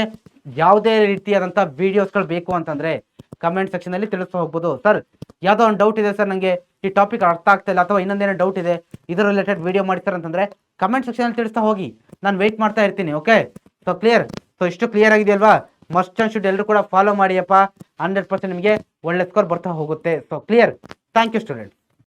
ಯಾವುದೇ ರೀತಿಯಾದಂಥ ವಿಡಿಯೋಸ್ಗಳು ಬೇಕು ಅಂತಂದ್ರೆ ಕಮೆಂಟ್ ಸೆಕ್ಷನ್ ಅಲ್ಲಿ ತಿಳಿಸ್ತಾ ಹೋಗ್ಬೋದು. ಸರ್ ಯಾವುದೋ ಒಂದು ಡೌಟ್ ಇದೆ ಸರ್ ನನಗೆ ಈ ಟಾಪಿಕ್ ಅರ್ಥ ಆಗ್ತಾ ಇಲ್ಲ ಅಥವಾ ಇನ್ನೊಂದೇನೋ ಡೌಟ್ ಇದೆ. ಇದರ ರಿಲೇಟೆಡ್ ವಿಡಿಯೋ ಮಾಡ್ತಾರೆ ಅಂತಂದ್ರೆ ಕಮೆಂಟ್ ಸೆಕ್ಷನ್ ಅಲ್ಲಿ ತಿಳಿಸ್ತಾ ಹೋಗಿ. ನಾನು ವೆಯ್ಟ್ ಮಾಡ್ತಾ ಇರ್ತೀನಿ ಓಕೆ ಸೊ ಕ್ಲಿಯರ್ ಸೊ ಇಷ್ಟು ಕ್ಲಿಯರ್ ಆಗಿದೆಯಲ್ವಾ? ಮಸ್ಟ್ ಅಂಡ್ ಶುಡ್ ಎಲ್ಲರೂ ಕೂಡ ಫಾಲೋ ಮಾಡಿಯಪ್ಪ. ಹಂಡ್ರೆಡ್ ಪರ್ಸೆಂಟ್ ನಿಮಗೆ ಒಳ್ಳೆ ಸ್ಕೋರ್ ಬರ್ತಾ ಹೋಗುತ್ತೆ. So clear thank you student